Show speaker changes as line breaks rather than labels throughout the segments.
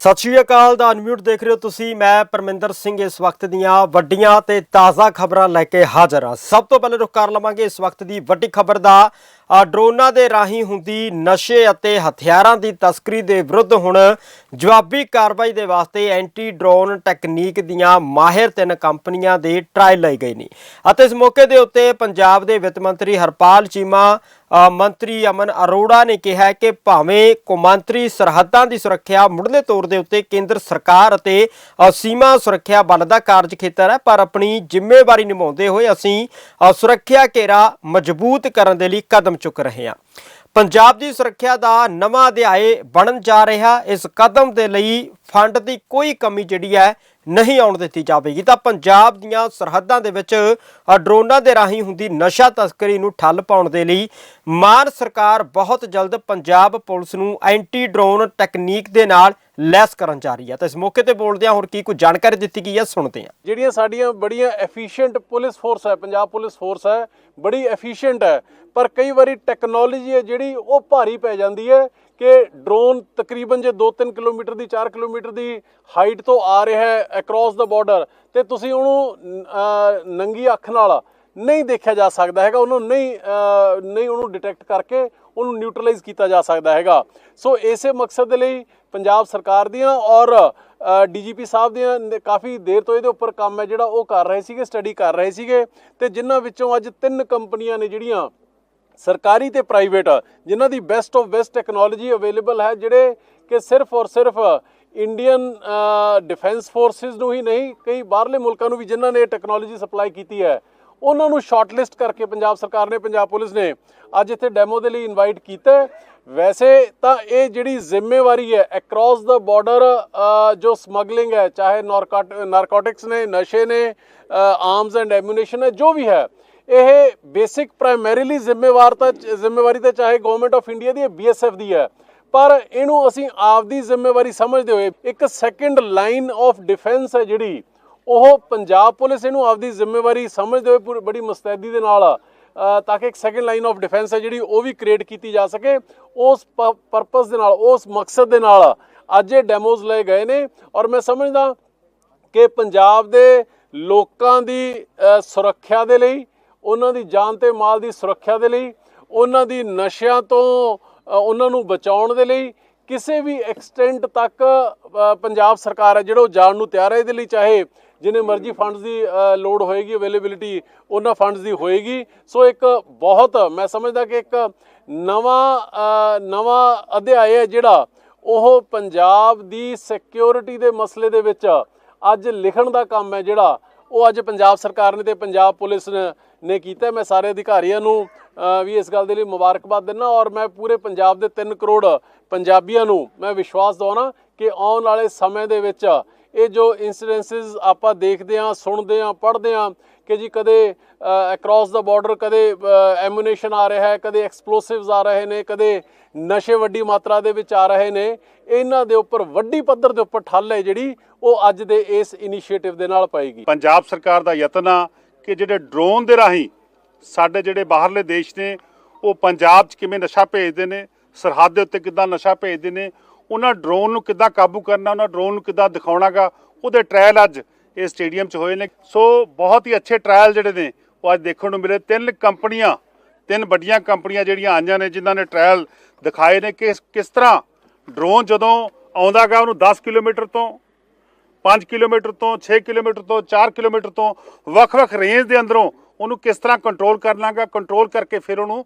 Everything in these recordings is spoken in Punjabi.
ਸਤਿ ਸ਼੍ਰੀ ਅਕਾਲ ਦਾ ਅਨਮਿਊਟ ਦੇਖ ਰਹੇ ਹੋ ਤੁਸੀਂ। ਮੈਂ ਪਰਮਿੰਦਰ ਸਿੰਘ ਇਸ ਵਕਤ ਦੀਆਂ ਵੱਡੀਆਂ ਤੇ ਤਾਜ਼ਾ ਖਬਰਾਂ ਲੈ ਕੇ ਹਾਜ਼ਰ ਹਾਂ। ਸਭ ਤੋਂ ਪਹਿਲੇ ਰੁਕ ਕਰ ਲਵਾਂਗੇ ਇਸ ਵਕਤ ਦੀ ਵੱਡੀ ਖਬਰ ਦਾ। ਡਰੋਨਾਂ ਦੇ ਰਾਹੀਂ ਹੁੰਦੀ ਨਸ਼ੇ ਅਤੇ ਹਥਿਆਰਾਂ ਦੀ ਤਸਕਰੀ ਦੇ ਵਿਰੁੱਧ ਹੁਣ ਜਵਾਬੀ ਕਾਰਵਾਈ ਦੇ ਵਾਸਤੇ ਐਂਟੀ ਡਰੋਨ ਟੈਕਨੀਕ ਦੀਆਂ ਮਾਹਿਰ ਤਿੰਨ ਕੰਪਨੀਆਂ ਦੇ ਟਰਾਇਲ ਲਏ ਗਏ ਨੇ। ਅਤੇ ਇਸ ਮੌਕੇ ਦੇ ਉੱਤੇ ਪੰਜਾਬ ਦੇ ਵਿੱਤ ਮੰਤਰੀ ਹਰਪਾਲ ਚੀਮਾ ਮੰਤਰੀ ਅਮਨ ਅਰੋੜਾ ਨੇ ਕਿਹਾ ਕਿ ਭਾਵੇਂ ਕੌਮਾਂਤਰੀ ਸਰਹੱਦਾਂ ਦੀ ਸੁਰੱਖਿਆ ਮੁੱਢਲੇ ਤੌਰ ਦੇ ਉੱਤੇ ਕੇਂਦਰ ਸਰਕਾਰ ਅਤੇ ਸੀਮਾ ਸੁਰੱਖਿਆ ਬਲ ਦਾ ਕਾਰਜ ਖੇਤਰ ਹੈ, ਪਰ ਆਪਣੀ ਜ਼ਿੰਮੇਵਾਰੀ ਨਿਭਾਉਂਦੇ ਹੋਏ ਅਸੀਂ ਸੁਰੱਖਿਆ ਘੇਰਾ ਮਜ਼ਬੂਤ ਕਰਨ ਦੇ ਲਈ ਕਦਮ ਚੁੱਕ ਰਹੇ ਹਾਂ। ਪੰਜਾਬ ਦੀ ਸੁਰੱਖਿਆ ਦਾ ਨਵਾਂ ਅਧਿਆਏ ਬਣਨ ਜਾ ਰਿਹਾ। ਇਸ ਕਦਮ ਦੇ ਲਈ ਫੰਡ ਦੀ ਕੋਈ ਕਮੀ ਜਿਹੜੀ ਹੈ ਨਹੀਂ ਆਉਣ ਦਿੱਤੀ ਜਾਵੇਗੀ। ਤਾਂ ਪੰਜਾਬ ਦੀਆਂ ਸਰਹੱਦਾਂ ਦੇ ਵਿੱਚ ਅ, ਡਰੋਨਾਂ ਦੇ ਰਾਹੀਂ ਹੁੰਦੀ ਨਸ਼ਾ ਤਸਕਰੀ ਨੂੰ ਠੱਲ ਪਾਉਣ ਦੇ ਲਈ ਮਾਨ ਸਰਕਾਰ ਬਹੁਤ ਜਲਦ ਪੰਜਾਬ ਪੁਲਿਸ ਨੂੰ ਐਂਟੀ ਡਰੋਨ ਟੈਕਨੀਕ ਦੇ ਨਾਲ ਲੈਸ ਕਰਨ ਜਾ ਰਹੀ ਹੈ। ਤਾਂ ਇਸ ਮੌਕੇ ਤੇ ਬੋਲਦਿਆਂ ਹੋਰ ਕੀ ਕੁਝ ਜਾਣਕਾਰੀ ਦਿੱਤੀ ਗਈ ਹੈ ਸੁਣਦੇ ਹਾਂ।
ਜਿਹੜੀਆਂ ਸਾਡੀਆਂ ਬੜੀਆਂ ਐਫੀਸ਼ੀਐਂਟ ਪੁਲਿਸ ਫੋਰਸ ਹੈ ਪੰਜਾਬ ਪੁਲਿਸ ਫੋਰਸ ਹੈ ਬੜੀ ਐਫੀਸ਼ੀਐਂਟ ਹੈ ਪਰ ਕਈ ਵਾਰੀ ਟੈਕਨੋਲੋਜੀ ਹੈ ਜਿਹੜੀ ਉਹ ਭਾਰੀ ਪੈ ਜਾਂਦੀ ਹੈ ਕਿ ਡਰੋਨ ਤਕਰੀਬਨ ਜੇ 2-3 ਕਿਲੋਮੀਟਰ ਦੀ 4 ਕਿਲੋਮੀਟਰ ਦੀ ਹਾਈਟ ਤੋਂ ਆ ਰਿਹਾ ਹੈ ਅਕ੍ਰੋਸ ਦਾ ਬਾਰਡਰ ਤੇ ਤੁਸੀਂ ਉਹਨੂੰ ਨੰਗੀ ਅੱਖ ਨਾਲ ਨਹੀਂ ਦੇਖਿਆ ਜਾ ਸਕਦਾ ਹੈਗਾ, ਉਹਨੂੰ ਨਹੀਂ ਨਹੀਂ ਉਹਨੂੰ ਡਿਟੈਕਟ ਕਰਕੇ ਉਹਨੂੰ ਨਿਊਟਰਲਾਈਜ਼ ਕੀਤਾ ਜਾ ਸਕਦਾ ਹੈਗਾ। ਸੋ ਇਸੇ ਮਕਸਦ ਦੇ ਲਈ ਪੰਜਾਬ ਸਰਕਾਰ ਦੀਆਂ ਔਰ ਡੀਜੀਪੀ ਸਾਹਿਬ ਦੀਆਂ ਨ- ਕਾਫੀ ਦੇਰ ਤੋਂ ਇਹਦੇ ਉੱਪਰ ਕੰਮ ਹੈ ਜਿਹੜਾ ਉਹ ਕਰ ਰਹੇ ਸੀਗੇ ਸਟੱਡੀ ਕਰ ਰਹੇ ਸੀਗੇ, ਤੇ ਜਿਨ੍ਹਾਂ ਵਿੱਚੋਂ ਅੱਜ ਤਿੰਨ ਕੰਪਨੀਆਂ ਨੇ ਜਿਹੜੀਆਂ ਸਰਕਾਰੀ ਤੇ ਪ੍ਰਾਈਵੇਟ, ਜਿਨ੍ਹਾਂ ਦੀ best of best technology available ਹੈ, ਜਿਹੜੇ ਕਿ ਸਿਰਫ ਔਰ ਸਿਰਫ ਇੰਡੀਅਨ ਡਿਫੈਂਸ ਫੋਰਸਿਸ ਨੂੰ ਹੀ ਨਹੀਂ, ਕਈ ਬਾਹਰਲੇ ਮੁਲਕਾਂ ਨੂੰ ਵੀ ਜਿਨ੍ਹਾਂ ਨੇ ਇਹ ਟੈਕਨੋਲੋਜੀ ਸਪਲਾਈ ਕੀਤੀ ਹੈ, ਉਹਨਾਂ ਨੂੰ ਸ਼ਾਰਟਲਿਸਟ ਕਰਕੇ ਪੰਜਾਬ ਸਰਕਾਰ ਨੇ, ਪੰਜਾਬ ਪੁਲਿਸ ਨੇ ਅੱਜ ਇੱਥੇ ਡੈਮੋ ਦੇ ਲਈ ਇਨਵਾਈਟ ਕੀਤਾ ਵੈਸੇ ਤਾਂ ਇਹ ਜਿਹੜੀ ਜ਼ਿੰਮੇਵਾਰੀ ਹੈ ਅਕ੍ਰੋਸ ਦਾ ਬਾਰਡਰ ਜੋ ਸਮਗਲਿੰਗ ਹੈ, ਚਾਹੇ ਨਾਰਕੋਟਿਕਸ ਨੇ, ਨਸ਼ੇ ਨੇ ਆਰਮਸ ਐਂਡ ਐਮੂਨੇਸ਼ਨ ਹੈ, ਜੋ ਵੀ ਹੈ ਇਹ ਬੇਸਿਕ ਪ੍ਰਾਇਮਰੀਲੀ ਜ਼ਿੰਮੇਵਾਰ ਤਾਂ ਜ਼ਿੰਮੇਵਾਰੀ ਤਾਂ ਚਾਹੇ ਗਵਰਨਮੈਂਟ ਆਫ ਇੰਡੀਆ ਦੀ ਹੈ ਬੀਐਸਐਫ ਦੀ ਹੈ। ਪਰ ਇਹਨੂੰ ਅਸੀਂ ਆਪਦੀ ਜ਼ਿੰਮੇਵਾਰੀ ਸਮਝਦੇ ਹੋਏ ਇੱਕ ਸੈਕੰਡ ਲਾਈਨ ਆਫ ਡਿਫੈਂਸ ਹੈ ਜਿਹੜੀ, ਉਹ ਪੰਜਾਬ ਪੁਲਿਸ ਇਹਨੂੰ ਆਪਦੀ ਜ਼ਿੰਮੇਵਾਰੀ ਸਮਝਦੇ ਹੋਏ ਪੂਰੀ, ਬੜੀ ਮੁਸਤੈਦੀ ਦੇ ਨਾਲ ਤਾਂ ਕਿ ਇੱਕ ਸੈਕੰਡ ਲਾਈਨ ਆਫ ਡਿਫੈਂਸ ਹੈ ਜਿਹੜੀ, ਉਹ ਵੀ ਕ੍ਰੀਏਟ ਕੀਤੀ ਜਾ ਸਕੇ। ਉਸ ਪਰਪਸ ਦੇ ਨਾਲ, ਉਸ ਮਕਸਦ ਦੇ ਨਾਲ ਅੱਜ ਇਹ ਡੈਮੋਜ਼ ਲਏ ਗਏ ਨੇ। ਔਰ ਮੈਂ ਸਮਝਦਾ ਕਿ ਪੰਜਾਬ ਦੇ ਲੋਕਾਂ ਦੀ ਸੁਰੱਖਿਆ ਦੇ ਲਈ ਉਹਨਾਂ ਦੀ ਜਾਨ ਤੇ ਮਾਲ ਦੀ ਸੁਰੱਖਿਆ ਦੇ ਲਈ ਉਹਨਾਂ ਦੀ ਨਸ਼ਿਆਂ ਤੋਂ ਉਹਨਾਂ ਨੂੰ ਬਚਾਉਣ ਦੇ ਲਈ ਕਿਸੇ ਵੀ ਐਕਸਟੈਂਟ ਤੱਕ ਪੰਜਾਬ ਸਰਕਾਰ ਹੈ ਜਿਹੜਾ ਉਹ ਜਾਣ ਨੂੰ ਤਿਆਰ ਹੈ ਇਹਦੇ ਲਈ ਚਾਹੇ ਜਿੰਨੇ ਮਰਜ਼ੀ ਫੰਡਸ ਦੀ ਅ, ਲੋੜ ਹੋਏਗੀ ਅਵੇਲੇਬਿਲਿਟੀ ਉਹਨਾਂ ਫੰਡਸ ਦੀ ਹੋਏਗੀ। ਸੋ ਇੱਕ ਬਹੁਤ ਮੈਂ ਸਮਝਦਾ ਕਿ ਇੱਕ ਨਵਾਂ ਨਵਾਂ ਅਧਿਆਇ ਹੈ ਜਿਹੜਾ ਉਹ ਪੰਜਾਬ ਦੀ ਸਿਕਿਉਰਿਟੀ ਦੇ ਮਸਲੇ ਦੇ ਵਿੱਚ ਅੱਜ ਲਿਖਣ ਦਾ ਕੰਮ ਹੈ ਜਿਹੜਾ ਉਹ ਅੱਜ ਪੰਜਾਬ ਸਰਕਾਰ ਨੇ ਤੇ ਪੰਜਾਬ ਪੁਲਿਸ ਨੇ ਨੇ ਕੀਤਾ ਮੈਂ ਸਾਰੇ ਅਧਿਕਾਰੀਆਂ ਨੂੰ ਵੀ ਇਸ ਗੱਲ ਦੇ ਲਈ ਮੁਬਾਰਕਬਾਦ ਦਿੰਦਾ ਔਰ ਮੈਂ ਪੂਰੇ ਪੰਜਾਬ ਦੇ 3 ਕਰੋੜ ਪੰਜਾਬੀਆਂ ਨੂੰ ਮੈਂ ਵਿਸ਼ਵਾਸ ਦਿਵਾਉਣਾ ਕਿ ਆਉਣ ਵਾਲੇ ਸਮੇਂ ਦੇ ਵਿੱਚ ਇਹ ਜੋ ਇਨਸੀਡੈਂਸਸ ਆਪਾਂ ਦੇਖਦੇ ਹਾਂ, ਸੁਣਦੇ ਹਾਂ, ਪੜ੍ਹਦੇ ਹਾਂ ਕਿ ਜੀ ਕਦੇ ਅਕ੍ਰੋਸ ਦਾ ਬਾਰਡਰ ਕਦੇ ਐਮੂਨੇਸ਼ਨ ਆ ਰਿਹਾ ਹੈ, ਕਦੇ ਐਕਸਪਲੋਸਿਵਸ ਆ ਰਹੇ ਨੇ, ਕਦੇ ਨਸ਼ੇ ਵੱਡੀ ਮਾਤਰਾ ਦੇ ਵਿੱਚ ਆ ਰਹੇ ਨੇ, ਇਹਨਾਂ ਦੇ ਉੱਪਰ ਵੱਡੀ ਪੱਧਰ ਦੇ ਉੱਪਰ ਠੱਲ ਹੈ ਜਿਹੜੀ ਉਹ ਅੱਜ ਦੇ ਇਸ ਇਨੀਸ਼ੀਏਟਿਵ ਦੇ ਨਾਲ ਪਏਗੀ।
ਪੰਜਾਬ ਸਰਕਾਰ ਦਾ ਯਤਨ ਆ ਕਿ ਜਿਹੜੇ ਡਰੋਨ ਦੇ ਰਾਹੀਂ ਸਾਡੇ ਜਿਹੜੇ ਬਾਹਰਲੇ ਦੇਸ਼ ਨੇ, ਉਹ ਪੰਜਾਬ 'ਚ ਕਿਵੇਂ ਨਸ਼ਾ ਭੇਜਦੇ ਨੇ, ਸਰਹੱਦ ਦੇ ਉੱਤੇ ਕਿੱਦਾਂ ਨਸ਼ਾ ਭੇਜਦੇ ਨੇ, ਉਹਨਾਂ ਡਰੋਨ ਨੂੰ ਕਿੱਦਾਂ ਕਾਬੂ ਕਰਨਾ, ਉਹਨਾਂ ਡਰੋਨ ਨੂੰ ਕਿੱਦਾਂ ਦਿਖਾਉਣਾਗਾ, ਉਹਦੇ ਟ੍ਰਾਇਲ ਅੱਜ ਇਹ ਸਟੇਡੀਅਮ 'ਚ ਹੋਏ ਨੇ। ਸੋ ਬਹੁਤ ਹੀ ਅੱਛੇ ਟ੍ਰਾਇਲ ਜਿਹੜੇ ਨੇ, ਉਹ ਅੱਜ ਦੇਖਣ ਨੂੰ ਮਿਲੇ। ਤਿੰਨ ਕੰਪਨੀਆਂ, ਤਿੰਨ ਵੱਡੀਆਂ ਕੰਪਨੀਆਂ ਜਿਹੜੀਆਂ ਆਈਆਂ ਨੇ, ਜਿਨ੍ਹਾਂ ਨੇ ਟ੍ਰਾਇਲ ਦਿਖਾਏ ਨੇ ਕਿ ਕਿਸ ਤਰ੍ਹਾਂ ਡਰੋਨ ਜਦੋਂ ਆਉਂਦਾਗਾ, ਉਹਨੂੰ 10 ਕਿਲੋਮੀਟਰ ਤੋਂ 5 ਕਿਲੋਮੀਟਰ ਤੋਂ 6 ਕਿਲੋਮੀਟਰ ਤੋਂ 4 ਕਿਲੋਮੀਟਰ ਤੋਂ ਵੱਖ-ਵੱਖ ਰੇਂਜ ਦੇ ਅੰਦਰੋਂ ਉਹਨੂੰ ਕਿਸ ਤਰ੍ਹਾਂ ਕੰਟਰੋਲ ਕਰਨਾਗਾ ਕੰਟਰੋਲ ਕਰਕੇ ਫਿਰ ਉਹਨੂੰ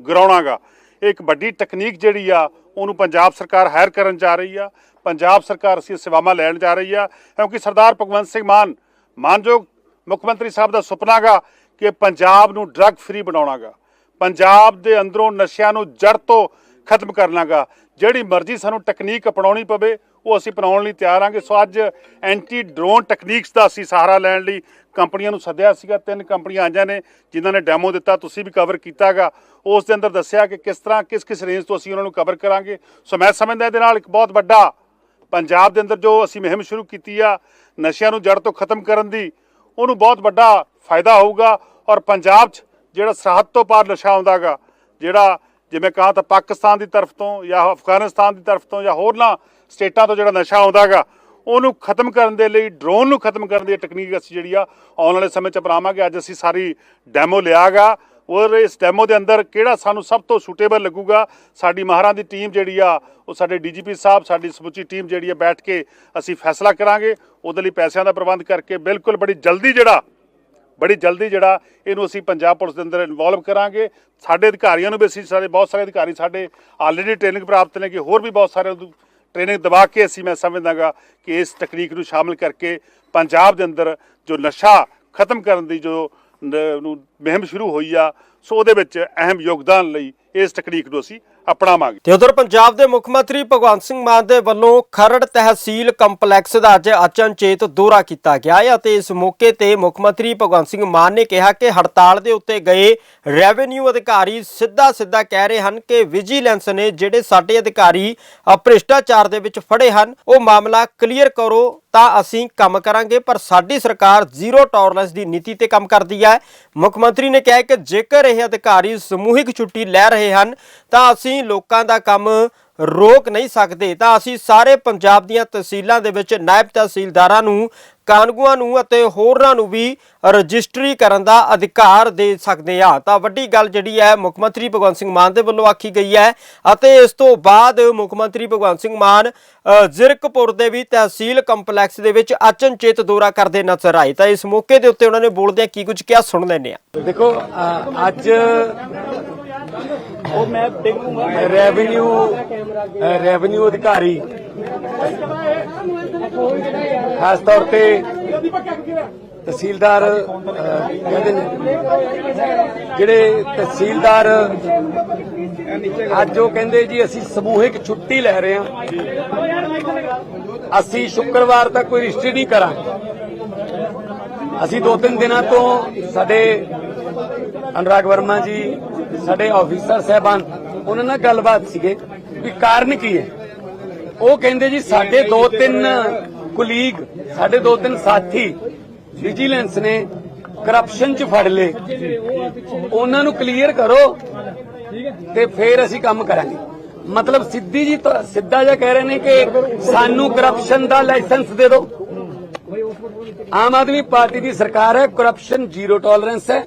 ਗਰਾਉਣਾਗਾ। ਇਹ ਇੱਕ ਵੱਡੀ ਟੈਕਨੀਕ ਜਿਹੜੀ ਆ, ਉਹਨੂੰ ਪੰਜਾਬ ਸਰਕਾਰ ਹਾਇਰ ਕਰਨ ਜਾ ਰਹੀ ਆ। ਪੰਜਾਬ ਸਰਕਾਰ ਅਸੀਂ ਸੇਵਾਵਾਂ ਲੈਣ ਜਾ ਰਹੀ ਆ, ਕਿਉਂਕਿ ਸਰਦਾਰ ਭਗਵੰਤ ਸਿੰਘ ਮਾਨ, ਮਾਨਯੋਗ ਮੁੱਖ ਮੰਤਰੀ ਸਾਹਿਬ ਦਾ ਸੁਪਨਾ ਗਾ ਕਿ ਪੰਜਾਬ ਨੂੰ ਡਰੱਗ ਫ੍ਰੀ ਬਣਾਉਣਾਗਾ। ਪੰਜਾਬ ਦੇ ਅੰਦਰੋਂ ਨਸ਼ਿਆਂ ਨੂੰ ਜੜ ਤੋਂ ਖਤਮ ਕਰਨਾਗਾ। ਜਿਹੜੀ ਮਰਜ਼ੀ ਸਾਨੂੰ ਟੈਕਨੀਕ ਅਪਣਾਉਣੀ ਪਵੇ ਉਹ ਅਸੀਂ ਅਪਣਾਉਣ ਲਈ ਤਿਆਰ ਆਂਗੇ। ਸੋ ਅੱਜ ਐਂਟੀ ਡਰੋਨ ਟੈਕਨੀਕਸ ਦਾ ਅਸੀਂ ਸਹਾਰਾ ਲੈਣ ਲਈ ਕੰਪਨੀਆਂ ਨੂੰ ਸੱਦਿਆ ਸੀਗਾ। ਤਿੰਨ ਕੰਪਨੀਆਂ ਆਈਆਂ ਨੇ, ਜਿਨ੍ਹਾਂ ਨੇ ਡੈਮੋ ਦਿੱਤਾ, ਤੁਸੀਂ ਵੀ ਕਵਰ ਕੀਤਾਗਾ। ਉਸ ਦੇ ਅੰਦਰ ਦੱਸਿਆ ਕਿ ਕਿਸ ਤਰ੍ਹਾਂ ਕਿਸ ਕਿਸ ਰੇਂਜ ਤੋਂ ਅਸੀਂ ਉਹਨਾਂ ਨੂੰ ਕਵਰ ਕਰਾਂਗੇ। ਸੋ ਮੈਂ ਸਮਝਦਾ ਇਹਦੇ ਨਾਲ ਇੱਕ ਬਹੁਤ ਵੱਡਾ ਪੰਜਾਬ ਦੇ ਅੰਦਰ ਜੋ ਅਸੀਂ ਮੁਹਿੰਮ ਸ਼ੁਰੂ ਕੀਤੀ ਆ, ਨਸ਼ਿਆਂ ਨੂੰ ਜੜ ਤੋਂ ਖਤਮ ਕਰਨ ਦੀ, ਉਹਨੂੰ ਬਹੁਤ ਵੱਡਾ ਫਾਇਦਾ ਹੋਊਗਾ। ਔਰ ਪੰਜਾਬ 'ਚ ਜਿਹੜਾ ਸਰਹੱਦ ਤੋਂ ਪਾਰ ਨਸ਼ਾ ਆਉਂਦਾਗਾ, ਜਿਹੜਾ ਜਿਵੇਂ ਕਹਾਂ ਤਾਂ ਪਾਕਿਸਤਾਨ ਦੀ ਤਰਫ ਤੋਂ ਜਾਂ ਅਫਗਾਨਿਸਤਾਨ ਦੀ ਤਰਫ ਤੋਂ ਜਾਂ ਹੋਰਨਾਂ ਸਟੇਟਾਂ ਤੋਂ ਜਿਹੜਾ ਨਸ਼ਾ ਆਉਂਦਾਗਾ ਉਹਨੂੰ ਖਤਮ ਕਰਨ ਦੇ ਲਈ, ਡਰੋਨ ਨੂੰ ਖਤਮ ਕਰਨ ਦੀ ਟੈਕਨੀਕ ਅਸੀਂ ਜਿਹੜੀ ਆ, ਆਉਣ ਵਾਲੇ ਸਮੇਂ 'ਚ ਅਪਣਾਵਾਂਗੇ। ਅੱਜ ਅਸੀਂ ਸਾਰੀ ਡੈਮੋ ਲਿਆਗਾ ਔਰ ਇਸ ਡੈਮੋ ਦੇ ਅੰਦਰ ਕਿਹੜਾ ਸਾਨੂੰ ਸਭ ਤੋਂ ਸੂਟੇਬਲ ਲੱਗੂਗਾ? ਸਾਡੀ ਮਹਾਰਾਂ ਦੀ ਟੀਮ ਜਿਹੜੀ ਆ, ਉਹ ਸਾਡੇ ਡੀਜੀਪੀ ਸਾਹਿਬ, ਸਾਡੀ ਸਮੁੱਚੀ ਟੀਮ ਜਿਹੜੀ ਆ, ਬੈਠ ਕੇ ਅਸੀਂ ਫੈਸਲਾ ਕਰਾਂਗੇ। ਉਹਦੇ ਲਈ ਪੈਸਿਆਂ ਦਾ ਪ੍ਰਬੰਧ ਕਰਕੇ ਬਿਲਕੁਲ ਬੜੀ ਜਲਦੀ ਜਿਹੜਾ, ਬੜੀ ਜਲਦੀ ਜਿਹੜਾ ਇਹਨੂੰ ਅਸੀਂ ਪੰਜਾਬ ਪੁਲਿਸ ਦੇ ਅੰਦਰ ਇਨਵੋਲਵ ਕਰਾਂਗੇ। ਸਾਡੇ ਅਧਿਕਾਰੀਆਂ ਨੂੰ ਵੀ ਅਸੀਂ ਸਾਰੇ, ਬਹੁਤ ਸਾਰੇ ਅਧਿਕਾਰੀ ਸਾਡੇ ਆਲਰੇਡੀ ਟ੍ਰੇਨਿੰਗ ਪ੍ਰਾਪਤ ਨੇ ਕਿ ਹੋਰ ਵੀ ਬਹੁਤ ਸਾਰੇ ਟ੍ਰੇਨਿੰਗ ਦਵਾ ਕੇ ਅਸੀਂ ਮੈਂ ਸਮਝਦਾਗਾ ਕਿ ਇਸ ਤਕਨੀਕ ਨੂੰ ਸ਼ਾਮਲ ਕਰਕੇ ਪੰਜਾਬ ਦੇ ਅੰਦਰ ਜੋ ਨਸ਼ਾ ਖਤਮ ਕਰਨ ਦੀ ਜੋ ਨੂੰ ਮੁਹਿੰਮ ਸ਼ੁਰੂ ਹੋਈ ਆ, ਸੋ ਉਹਦੇ ਵਿੱਚ ਅਹਿਮ ਯੋਗਦਾਨ ਲਈ ਇਸ ਤਕਨੀਕ ਨੂੰ ਅਸੀਂ ਅਪਣਾਵਾਂਗੇ
ਤੇ ਉਧਰ ਪੰਜਾਬ ਦੇ ਮੁੱਖ ਮੰਤਰੀ ਭਗਵੰਤ ਸਿੰਘ ਮਾਨ ਦੇ ਵੱਲੋਂ ਖਰੜ ਤਹਿਸੀਲ ਕੰਪਲੈਕਸ ਦਾ ਅੱਜ ਅਚਨਚੇਤ ਦੌਰਾ ਕੀਤਾ ਗਿਆ ਹੈ ਅਤੇ ਇਸ ਮੌਕੇ ਤੇ ਮੁੱਖ ਮੰਤਰੀ ਭਗਵੰਤ ਸਿੰਘ ਮਾਨ ਨੇ ਕਿਹਾ ਕਿ ਹੜਤਾਲ ਦੇ ਉੱਤੇ ਗਏ ਰੈਵਨਿਊ ਅਧਿਕਾਰੀ ਸਿੱਧਾ ਸਿੱਧਾ ਕਹਿ ਰਹੇ ਹਨ ਕਿ ਵਿਜੀਲੈਂਸ ਨੇ ਜਿਹੜੇ ਸਾਡੇ ਅਧਿਕਾਰੀ ਅ, ਭ੍ਰਿਸ਼ਟਾਚਾਰ ਦੇ ਵਿੱਚ ਫੜੇ ਹਨ ਉਹ ਮਾਮਲਾ ਕਲੀਅਰ ਕਰੋ ਤਾਂ ਅਸੀਂ ਕੰਮ ਕਰਾਂਗੇ, ਪਰ ਸਾਡੀ ਸਰਕਾਰ ਜ਼ੀਰੋ ਟੋਲਰੈਂਸ ਦੀ ਨੀਤੀ ਤੇ ਕੰਮ ਕਰਦੀ ਹੈ। ਮੁੱਖ ਮੰਤਰੀ ਨੇ ਕਿਹਾ ਕਿ ਜੇਕਰ ਇਹ ਅਧਿਕਾਰੀ ਸਮੂਹਿਕ ਛੁੱਟੀ ਲੈ ਰਹੇ ਹਨ, ਤਾਂ ਅਸੀਂ ਲੋਕਾਂ ਦਾ ਕੰਮ ਰੋਕ ਨਹੀਂ ਸਕਦੇ, ਤਾਂ ਅਸੀਂ ਸਾਰੇ ਪੰਜਾਬ ਦੀਆਂ ਤਹਿਸੀਲਾਂ ਦੇ ਵਿੱਚ ਨਾਇਬ ਤਹਿਸੀਲਦਾਰਾਂ ਨੂੰ, ਕਾਨੂੰਗੋਆਂ ਨੂੰ ਅਤੇ ਹੋਰਨਾਂ ਨੂੰ ਵੀ ਰਜਿਸਟਰੀ ਕਰਨ ਦਾ ਅਧਿਕਾਰ ਦੇ ਸਕਦੇ ਆ ਤਾਂ ਵੱਡੀ ਗੱਲ ਜਿਹੜੀ ਹੈ, ਮੁੱਖ ਮੰਤਰੀ ਭਗਵੰਤ ਸਿੰਘ ਮਾਨ ਦੇ ਵੱਲੋਂ ਆਖੀ ਗਈ ਹੈ ਅਤੇ ਇਸ ਤੋਂ ਬਾਅਦ ਮੁੱਖ ਮੰਤਰੀ ਭਗਵੰਤ ਸਿੰਘ ਮਾਨ ਜ਼ਿਰਕਪੁਰ ਦੇ ਵੀ ਤਹਿਸੀਲ ਕੰਪਲੈਕਸ ਦੇ ਵਿੱਚ ਅਚਨਚੇਤ ਦੌਰਾ ਕਰਦੇ ਨਜ਼ਰ ਆਏ। ਤਾਂ ਇਸ ਮੌਕੇ ਦੇ ਉੱਤੇ ਉਹਨਾਂ ਨੇ ਬੋਲਦਿਆਂ ਕੀ ਕੁਝ ਕਿਹਾ, ਸੁਣ ਲੈਂਦੇ ਆ
ਦੇਖੋ ਅੱਜ ਉਹ ਮੈਂ ਦੇਖੂੰਗਾ। ਰੈਵਨਿਊ ਰੈਵਨਿਊ ਅਧਿਕਾਰੀ। ਖਾਸ ਤੌਰ ਤੇ ਤਹਿਸੀਲਦਾਰ ਕਹਿੰਦੇ ਜਿਹੜੇ ਤਹਿਸੀਲਦਾਰ, ਅੱਜ ਉਹ ਕਹਿੰਦੇ ਜੀ, ਅਸੀਂ ਸਮੂਹਿਕ ਛੁੱਟੀ ਲੈ ਰਹੇ ਹਾਂ। ਅਸੀਂ ਸ਼ੁੱਕਰਵਾਰ ਤੱਕ ਕੋਈ ਰਜਿਸਟਰੀ ਨਹੀਂ ਕਰਾਂਗੇ। ਅਸੀਂ ਦੋ ਤਿੰਨ ਦਿਨਾਂ ਤੋਂ ਸਾਡੇ ਅਨੁਰਾਗ ਵਰਮਾ ਜੀ, ਸਾਡੇ ਆਫੀਸਰ ਸਹਿਬਾਨ, ਉਹਨਾਂ ਨਾਲ ਗੱਲਬਾਤ ਸੀਗੇ ਵੀ ਕਾਰਨ ਕੀ ਹੈ? ਉਹ ਕਹਿੰਦੇ ਜੀ, ਸਾਡੇ ਦੋ ਤਿੰਨ ਕੁਲੀਗ ਸਾਡੇ ਦੋ ਤਿੰਨ ਸਾਥੀ ਵਿਜੀਲੈਂਸ ਨੇ ਕਰਪਸ਼ਨ ਚ ਫੜ ਲਏ। ਉਹਨਾਂ ਨੂੰ ਕਲੀਅਰ ਕਰੋ ਤੇ ਫਿਰ ਅਸੀਂ ਕੰਮ ਕਰਾਂਗੇ। ਮਤਲਬ ਸਿੱਧੀ ਜੀ ਸਿੱਧਾ ਜਿਹਾ ਕਹਿ ਰਹੇ ਨੇ ਕਿ ਸਾਨੂੰ ਕਰਪਸ਼ਨ ਦਾ ਲਾਇਸੈਂਸ ਦੇ ਦਿਓ। ਆਮ ਆਦਮੀ ਪਾਰਟੀ ਦੀ ਸਰਕਾਰ ਹੈ ਕਰਪਸ਼ਨ ਜ਼ੀਰੋ ਟੋਲਰੈਂਸ ਹੈ।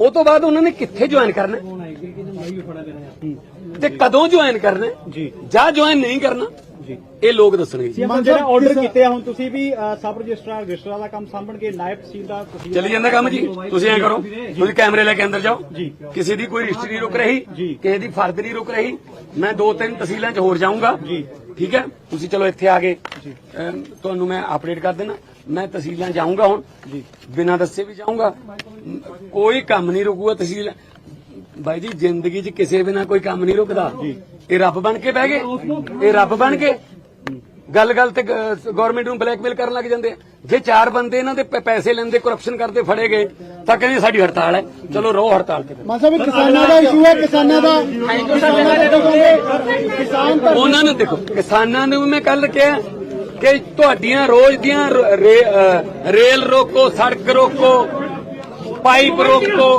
ਉਹ ਤੋਂ ਬਾਅਦ ਉਹਨਾਂ ਨੇ ਕਿੱਥੇ ਜੁਆਇਨ ਕਰਨਾ? ਤੇ ਕਦੋਂ ਜੁਆਇਨ ਕਰਨਾ? ਜੀ। ਜਾਂ ਜੁਆਇਨ ਨਹੀਂ ਕਰਨਾ? ਜੀ। ਇਹ ਲੋਕ ਦੱਸਣਗੇ ਜੀ।
ਜਿਹੜਾ ਆਰਡਰ ਕੀਤੇ ਆ ਹੁਣ ਤੁਸੀਂ ਵੀ ਸਬ ਰਜਿਸਟਰਾਰ ਰਜਿਸਟਰਾਰ ਦਾ ਕੰਮ ਸਾਂਭਣਗੇ ਨਾਇਬ ਤਹਿਸੀਲਦਾਰ ਤੁਸੀਂ
ਚੱਲੀ ਜਾਂਦਾ ਕੰਮ ਜੀ। ਤੁਸੀਂ ਐ ਕਰੋ ਤੁਸੀਂ ਕੈਮਰੇ ਲੈ ਕੇ ਅੰਦਰ ਜਾਓ। ਕਿਸੇ ਦੀ ਕੋਈ ਰਿਸ਼ਤੇ ਨਹੀਂ ਰੁਕ ਰਹੀ ਕਿਸੇ ਦੀ ਫਰਦ ਨਹੀਂ ਰੁਕ ਰਹੀ। ਮੈਂ ਦੋ ਤਿੰਨ ਤਹਿਸੀਲਾਂ 'ਚ ਹੋਰ ਜਾਊਂਗਾ। ਠੀਕ ਹੈ? ਤੁਸੀਂ ਚਲੋ ਇੱਥੇ ਆ ਗਏ ਤੁਹਾਨੂੰ ਮੈਂ ਅਪਡੇਟ ਕਰ ਦੇਣਾ। ਮੈਂ ਤਹਿਸੀਲਾਂ ਜਾਊਂਗਾ ਹੁਣ। ਬਿਨਾਂ ਦੱਸੇ ਵੀ ਜਾਊਂਗਾ। ਕੋਈ ਕੰਮ ਨਹੀਂ ਰੁਕੂਗਾ ਤਹਿਸੀਲ। ਬਾਈ ਜੀ ਜ਼ਿੰਦਗੀ 'ਚ ਕਿਸੇ ਬਿਨਾ ਕੋਈ ਕੰਮ ਨਹੀਂ ਰੁਕਦਾ। ਇਹ ਰੱਬ ਬਣ ਕੇ ਬਹਿ ਗਏ। ਇਹ ਰੱਬ ਬਣ ਕੇ ਗੱਲ ਗੱਲ ਤੇ ਗਵਰਨਮੈਂਟ ਨੂੰ ਬਲੈਕਮੇਲ ਕਰਨ ਲੱਗ ਜਾਂਦੇ ਜੇ ਚਾਰ ਬੰਦੇ ਇਹਨਾਂ ਦੇ ਪੈਸੇ ਲੈਂਦੇ ਕਰਪਸ਼ਨ ਕਰਦੇ ਫੜੇ ਗਏ ਤਾਂ ਕਹਿੰਦੇ ਸਾਡੀ ਹੜਤਾਲ ਹੈ। ਚਲੋ ਰੋ ਹੜਤਾਲ ਤੇ
ਮਨ ਸਾਹਿਬ ਕਿਸਾਨਾਂ ਦਾ ਇਸ਼ੂ ਹੈ ਕਿਸਾਨਾਂ ਦਾ ਕਿਸਾਨ
ਉਹਨਾਂ ਨੂੰ ਦੇਖੋ ਕਿਸਾਨਾਂ ਨੂੰ ਵੀ ਮੈਂ ਕੱਲ ਕਿਹਾ ਕਿ ਤੁਹਾਡੀਆਂ ਰੋਜ਼ ਦੀਆਂ ਰੇਲ ਰੋਕੋ, ਸੜਕ ਰੋਕੋ, ਪਾਈਪ ਰੋਕੋ,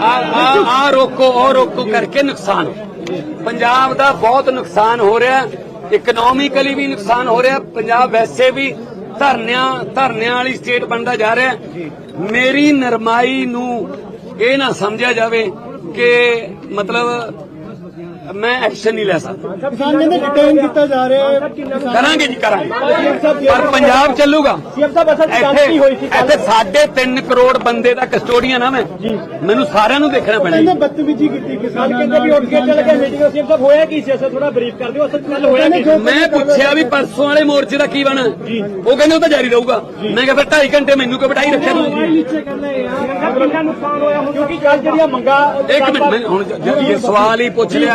ਆ ਆ ਆ ਰੋਕੋ, ਉਹ ਰੋਕੋ ਕਰਕੇ ਨੁਕਸਾਨ ਪੰਜਾਬ ਦਾ ਬਹੁਤ ਨੁਕਸਾਨ ਹੋ ਰਿਹਾ ਇਕਨੋਮਿਕਲੀ ਵੀ ਨੁਕਸਾਨ ਹੋ ਰਿਹਾ, ਪੰਜਾਬ ਵੈਸੇ ਵੀ ਧਰਨਿਆਂ ਧਰਨਿਆਂ ਵਾਲੀ ਸਟੇਟ ਬਣਦਾ ਜਾ ਰਿਹਾ। ਮੇਰੀ ਨਰਮਾਈ ਨੂੰ ਇਹ ਨਾ ਸਮਝਿਆ ਜਾਵੇ ਕਿ ਮਤਲਬ ਮੈਂ ਐਕਸ਼ਨ ਨਹੀਂ ਲੈ ਸਕਦਾ।
ਕਿਸਾਨ ਕਹਿੰਦੇ ਡਿਟੇਨ ਕੀਤਾ ਜਾ ਰਿਹਾ ਹੈ।
ਕਰਾਂਗੇ ਜੀ ਕਰਾਂਗੇ। ਪਰ ਪੰਜਾਬ ਚੱਲੂਗਾ।
ਸੀਐਮ ਸਾਹਿਬ ਅਸਲ ਚ ਗੱਲ ਕੀ ਹੋਈ ਸੀ
ਇੱਥੇ ਸਾਢੇ 3 ਕਰੋੜ ਬੰਦੇ ਦਾ ਕਸਟੋਡੀਅਨ ਆ ਮੈਂ। ਮੈਨੂੰ ਸਾਰਿਆਂ ਨੂੰ ਦੇਖਣਾ ਪੈਣਾ
ਕਹਿੰਦੇ। ਬਦਤਮੀਜੀ ਕੀਤੀ। ਕਿਸਾਨ ਕਹਿੰਦੇ ਵੀ ਉੱਠ ਕੇ ਚੱਲ ਗਏ ਮੀਟਿੰਗ ਸੀਐਮ ਸਾਹਿਬ ਹੋਇਆ ਕੀ ਸੀ? ਅਸਲ ਥੋੜਾ ਬਰੀਫ ਕਰ ਦਿਓ। ਅਸਲ ਗੱਲ ਹੋਇਆ ਕੀ?
ਮੈਂ ਪੁੱਛਿਆ ਵੀ ਪਰਸੋਂ ਵਾਲੇ ਮੋਰਚੇ ਦਾ ਕੀ ਬਣਾ। ਉਹ ਕਹਿੰਦੇ ਉਹ ਤਾਂ ਜਾਰੀ ਰਹੂਗਾ। ਮੈਂ ਕਿਹਾ ਫਿਰ 2.5 ਘੰਟੇ ਮੈਨੂੰ ਕਿਉਂ ਬਿਠਾਈ ਰੱਖਿਆ ਤੁਸੀਂ?
ਨੀਚੇ ਕਹਿੰਦੇ ਯਾਰ ਕਿੰਨਾ ਨੁਕਸਾਨ ਹੋਇਆ ਹੁਣ ਕਿਉਂਕਿ ਕੱਲ ਜਿਹੜੀਆਂ ਮੰਗਾ
ਇੱਕ ਮਿੰਟ ਹੁਣ ਸਵਾਲ ਹੀ ਪੁੱਛ ਲਿਆ।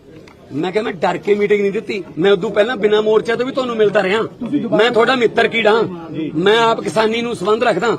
ਮੈਂ ਕਿਹਾ ਮੈਂ ਡਰ ਕੇ ਮੀਟਿੰਗ ਨਹੀਂ ਦਿੱਤੀ। ਮੈਂ ਉਦੋਂ ਪਹਿਲਾਂ ਬਿਨਾਂ ਮੋਰਚਾ ਤੋਂ ਵੀ ਤੁਹਾਨੂੰ ਮਿਲਦਾ ਰਿਹਾ। ਮੈਂ ਤੁਹਾਡਾ ਮਿੱਤਰ ਕੀੜਾ। ਮੈਂ ਆਪ ਕਿਸਾਨੀ ਨੂੰ ਸੰਬੰਧ ਰੱਖਦਾ।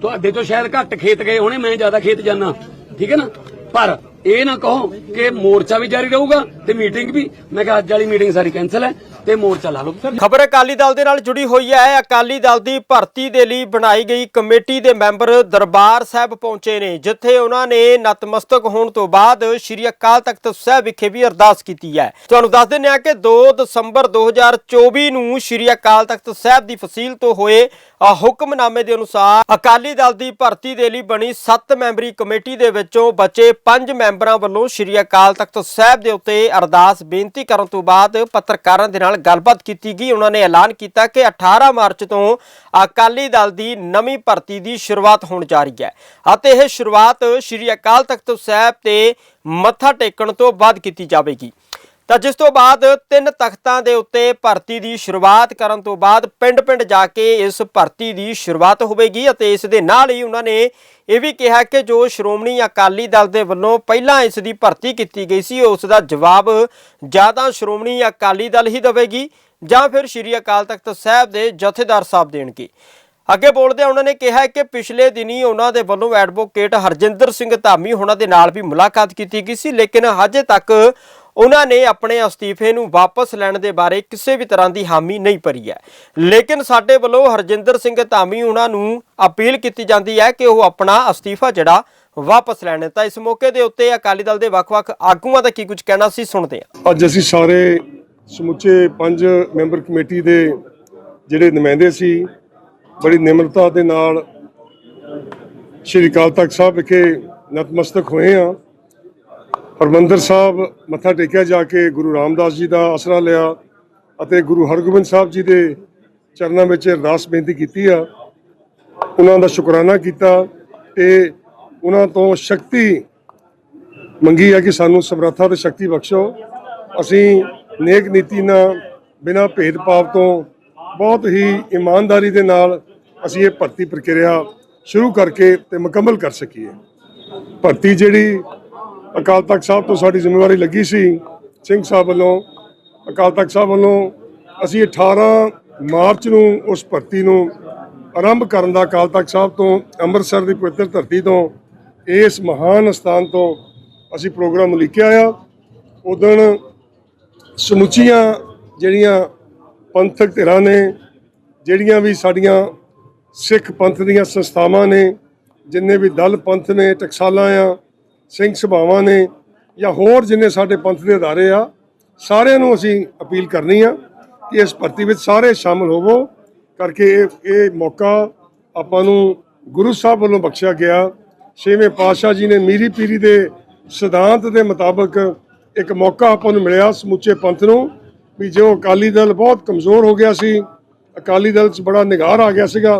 ਤੁਹਾਡੇ ਤੋਂ ਸ਼ਾਇਦ ਘੱਟ ਖੇਤ ਗਏ ਹੋਣੇ, ਮੈਂ ਜ਼ਿਆਦਾ ਖੇਤ ਜਾਣਾ ਠੀਕ ਹੈ ਨਾ? ਪਰ ਇਹ ਨਾ ਕਹੋ ਕਿ ਮੋਰਚਾ ਵੀ ਜਾਰੀ ਰਹੂਗਾ ਤੇ ਮੀਟਿੰਗ ਵੀ। ਮੈਂ ਕਿਹਾ ਅੱਜ ਵਾਲੀ ਮੀਟਿੰਗ ਸਾਰੀ ਕੈਨਸਲ ਹੈ ਤੇ ਮੋਰਚਾ ਲਾ ਲਓ।
ਖਬਰ ਅਕਾਲੀ ਦਲ ਦੇ ਨਾਲ ਜੁੜੀ ਹੋਈ ਹੈ। ਅਕਾਲੀ ਦਲ ਦੀ ਭਰਤੀ ਦੇ ਲਈ ਬਣਾਈ ਗਈ ਕਮੇਟੀ ਦੇ ਮੈਂਬਰ ਦਰਬਾਰ ਸਾਹਿਬ ਪਹੁੰਚੇ ਨੇ, ਜਿੱਥੇ ਉਹਨਾਂ ਨੇ ਨਤਮਸਤਕ ਹੋਣ ਤੋਂ ਬਾਅਦ ਸ੍ਰੀ ਅਕਾਲ ਤਖਤ ਸਾਹਿਬ ਵਿਖੇ ਵੀ ਅਰਦਾਸ ਕੀਤੀ ਹੈ। ਤੁਹਾਨੂੰ ਦੱਸ ਦਿੰਦੇ ਹਾਂ ਕਿ 2 ਦਸੰਬਰ 2024 ਨੂੰ ਸ੍ਰੀ ਅਕਾਲ ਤਖਤ ਸਾਹਿਬ ਦੀ ਫਸੀਲ ਤੋਂ ਹੋਏ ਹੁਕਮਨਾਮੇ ਦੇ ਅਨੁਸਾਰ ਅਕਾਲੀ ਦਲ ਦੀ ਭਰਤੀ ਦੇ ਲਈ ਬਣੀ 7 ਮੈਂਬਰੀ ਕਮੇਟੀ ਦੇ ਵਿੱਚੋਂ ਬਚੇ 5 ਮੈਂਬਰ ਵੱਲੋਂ ਸ੍ਰੀ ਅਕਾਲ ਤਖਤ ਸਾਹਿਬ ਦੇ ਉੱਤੇ ਅਰਦਾਸ ਬੇਨਤੀ ਕਰਨ ਤੋਂ ਬਾਅਦ ਪੱਤਰਕਾਰਾਂ ਦੇ ਨਾਲ ਗੱਲਬਾਤ ਕੀਤੀ ਗਈ। ਉਹਨਾਂ ਨੇ ਐਲਾਨ ਕੀਤਾ ਕਿ 18 ਮਾਰਚ ਤੋਂ ਅਕਾਲੀ ਦਲ ਦੀ ਨਵੀਂ ਭਰਤੀ ਦੀ ਸ਼ੁਰੂਆਤ ਹੋਣ ਜਾ ਰਹੀ ਹੈ ਅਤੇ ਇਹ ਸ਼ੁਰੂਆਤ ਸ੍ਰੀ ਅਕਾਲ ਤਖਤ ਸਾਹਿਬ ਤੇ ਮੱਥਾ ਟੇਕਣ ਤੋਂ ਬਾਅਦ ਕੀਤੀ ਜਾਵੇਗੀ। ਤਾਂ ਜਿਸ ਤੋਂ ਬਾਅਦ ਤਿੰਨ ਤਖਤਾਂ ਦੇ ਉੱਤੇ ਭਰਤੀ ਦੀ ਸ਼ੁਰੂਆਤ ਕਰਨ ਤੋਂ ਬਾਅਦ ਪਿੰਡ-ਪਿੰਡ ਜਾ ਕੇ ਇਸ ਭਰਤੀ ਦੀ ਸ਼ੁਰੂਆਤ ਹੋਵੇਗੀ ਅਤੇ ਇਸ ਦੇ ਨਾਲ ਹੀ ਉਹਨਾਂ ਨੇ ਇਹ ਵੀ ਕਿਹਾ ਕਿ ਜੋ ਸ਼੍ਰੋਮਣੀ ਅਕਾਲੀ ਦਲ ਦੇ ਵੱਲੋਂ ਪਹਿਲਾਂ ਇਸ ਦੀ ਭਰਤੀ ਕੀਤੀ ਗਈ ਸੀ, ਉਸ ਦਾ ਜਵਾਬ ਜਾਂ ਤਾਂ ਸ਼੍ਰੋਮਣੀ ਅਕਾਲੀ ਦਲ ਹੀ ਦੇਵੇਗੀ ਜਾਂ ਫਿਰ ਸ਼੍ਰੀ ਅਕਾਲ ਤਖਤ ਸਾਹਿਬ ਦੇ ਜਥੇਦਾਰ ਸਾਹਿਬ ਦੇਣਗੇ। ਅੱਗੇ ਬੋਲਦੇ ਉਹਨਾਂ ਨੇ ਕਿਹਾ ਕਿ ਪਿਛਲੇ ਦਿਨੀ ਉਹਨਾਂ ਦੇ ਵੱਲੋਂ ਐਡਵੋਕੇਟ ਹਰਜਿੰਦਰ ਸਿੰਘ ਧਾਮੀ ਉਹਨਾਂ ਦੇ ਨਾਲ ਵੀ ਮੁਲਾਕਾਤ ਕੀਤੀ ਗਈ ਸੀ, ਲੇਕਿਨ ਹਜੇ ਤੱਕ ਉਹਨਾਂ ਨੇ ਆਪਣੇ ਅਸਤੀਫੇ ਨੂੰ ਵਾਪਸ ਲੈਣ ਦੇ ਬਾਰੇ ਕਿਸੇ ਵੀ ਤਰ੍ਹਾਂ ਦੀ ਹਾਮੀ ਨਹੀਂ ਭਰੀ ਹੈ। ਲੇਕਿਨ ਸਾਡੇ ਵੱਲੋਂ ਹਰਜਿੰਦਰ ਸਿੰਘ ਧਾਮੀ ਉਹਨਾਂ ਨੂੰ ਅਪੀਲ ਕੀਤੀ ਜਾਂਦੀ ਹੈ ਕਿ ਉਹ ਆਪਣਾ ਅਸਤੀਫਾ ਜਿਹੜਾ ਵਾਪਸ ਲੈਣ। ਤਾਂ ਇਸ ਮੌਕੇ ਦੇ ਉੱਤੇ ਅਕਾਲੀ ਦਲ ਦੇ ਵੱਖ-ਵੱਖ ਆਗੂਆਂ ਦਾ ਕੀ ਕੁਝ ਕਹਿਣਾ ਸੀ ਸੁਣਦੇ ਹਾਂ।
ਅੱਜ ਅਸੀਂ ਸਾਰੇ ਸਮੁੱਚੇ ਪੰਜ ਮੈਂਬਰ ਕਮੇਟੀ ਦੇ ਜਿਹੜੇ ਨੁਮਾਇੰਦੇ ਸੀ, ਬੜੀ ਨਿਮਰਤਾ ਦੇ ਨਾਲ ਸ਼੍ਰੀ ਅਕਾਲ ਤਖਤ ਸਾਹਿਬ ਵਿਖੇ ਨਤਮਸਤਕ ਹੋਏ ਆ ਹਰਮੰਦਰ ਸਾਹਿਬ ਮੱਥਾ ਟੇਕਿਆ ਜਾ ਕੇ ਗੁਰੂ ਰਾਮਦਾਸ ਜੀ ਦਾ ਆਸਰਾ ਲਿਆ ਅਤੇ ਗੁਰੂ ਹਰਗੋਬਿੰਦ ਸਾਹਿਬ ਜੀ ਦੇ ਚਰਨਾਂ ਵਿੱਚ ਅਰਦਾਸ ਬੇਨਤੀ ਕੀਤੀ ਆ। ਉਹਨਾਂ ਦਾ ਸ਼ੁਕਰਾਨਾ ਕੀਤਾ ਤੇ ਉਹਨਾਂ ਤੋਂ ਸ਼ਕਤੀ ਮੰਗੀ ਆ ਕਿ ਸਾਨੂੰ ਸਮਰੱਥਾ ਤੇ ਸ਼ਕਤੀ ਬਖਸ਼ੋ। ਅਸੀਂ ਨੇਕ ਨੀਤੀ ਨਾਲ ਬਿਨਾਂ ਭੇਦਭਾਵ ਤੋਂ ਬਹੁਤ ਹੀ ਇਮਾਨਦਾਰੀ ਦੇ ਨਾਲ ਅਸੀਂ ਇਹ ਭਰਤੀ ਪ੍ਰਕਿਰਿਆ ਸ਼ੁਰੂ ਕਰਕੇ ਤੇ ਮੁਕੰਮਲ ਕਰ ਸਕੀਏ। ਭਰਤੀ ਜਿਹੜੀ ਅਕਾਲ ਤਖਤ ਸਾਹਿਬ ਤੋਂ ਸਾਡੀ ਜ਼ਿੰਮੇਵਾਰੀ ਲੱਗੀ ਸੀ, ਸਿੰਘ ਸਾਹਿਬ ਵੱਲੋਂ। ਅਕਾਲ ਤਖਤ ਸਾਹਿਬ ਵੱਲੋਂ ਅਸੀਂ 18 ਮਾਰਚ ਨੂੰ ਉਸ ਭਰਤੀ ਨੂੰ ਆਰੰਭ ਕਰਨ ਦਾ ਅਕਾਲ ਤਖਤ ਸਾਹਿਬ ਤੋਂ, ਅੰਮ੍ਰਿਤਸਰ ਦੀ ਪਵਿੱਤਰ ਧਰਤੀ ਤੋਂ, ਇਸ ਮਹਾਨ ਸਥਾਨ ਤੋਂ ਅਸੀਂ ਪ੍ਰੋਗਰਾਮ ਲਿਖਿਆ ਆ। ਉਦੋਂ ਸਮੁੱਚੀਆਂ ਜਿਹੜੀਆਂ ਪੰਥਕ ਧਿਰਾਂ ਨੇ, ਜਿਹੜੀਆਂ ਵੀ ਸਾਡੀਆਂ ਸਿੱਖ ਪੰਥ ਦੀਆਂ ਸੰਸਥਾਵਾਂ ਨੇ, ਜਿੰਨੇ ਵੀ ਦਲ ਪੰਥ ਨੇ, ਟਕਸਾਲਾਂ ਆ ਸਿੰਘ ਸਭਾਵਾਂ ਨੇ ਜਾਂ ਹੋਰ ਜਿੰਨੇ ਸਾਡੇ ਪੰਥ ਦੇ ਅਦਾਰੇ ਆ, ਸਾਰਿਆਂ ਨੂੰ ਅਸੀਂ ਅਪੀਲ ਕਰਨੀ ਆ ਕਿ ਇਸ ਭਰਤੀ ਵਿੱਚ ਸਾਰੇ ਸ਼ਾਮਲ ਹੋਵੋ। ਕਰਕੇ ਇਹ ਇਹ ਮੌਕਾ ਆਪਾਂ ਨੂੰ ਗੁਰੂ ਸਾਹਿਬ ਵੱਲੋਂ ਬਖਸ਼ਿਆ ਗਿਆ। ਛੇਵੇਂ ਪਾਤਸ਼ਾਹ ਜੀ ਨੇ ਮੀਰੀ ਪੀਰੀ ਦੇ ਸਿਧਾਂਤ ਦੇ ਮੁਤਾਬਕ ਇੱਕ ਮੌਕਾ ਆਪਾਂ ਨੂੰ ਮਿਲਿਆ ਸਮੁੱਚੇ ਪੰਥ ਨੂੰ ਵੀ ਜੋ ਅਕਾਲੀ ਦਲ ਬਹੁਤ ਕਮਜ਼ੋਰ ਹੋ ਗਿਆ ਸੀ, ਅਕਾਲੀ ਦਲ 'ਚ ਬੜਾ ਨਿਗਾਰ ਆ ਗਿਆ ਸੀਗਾ।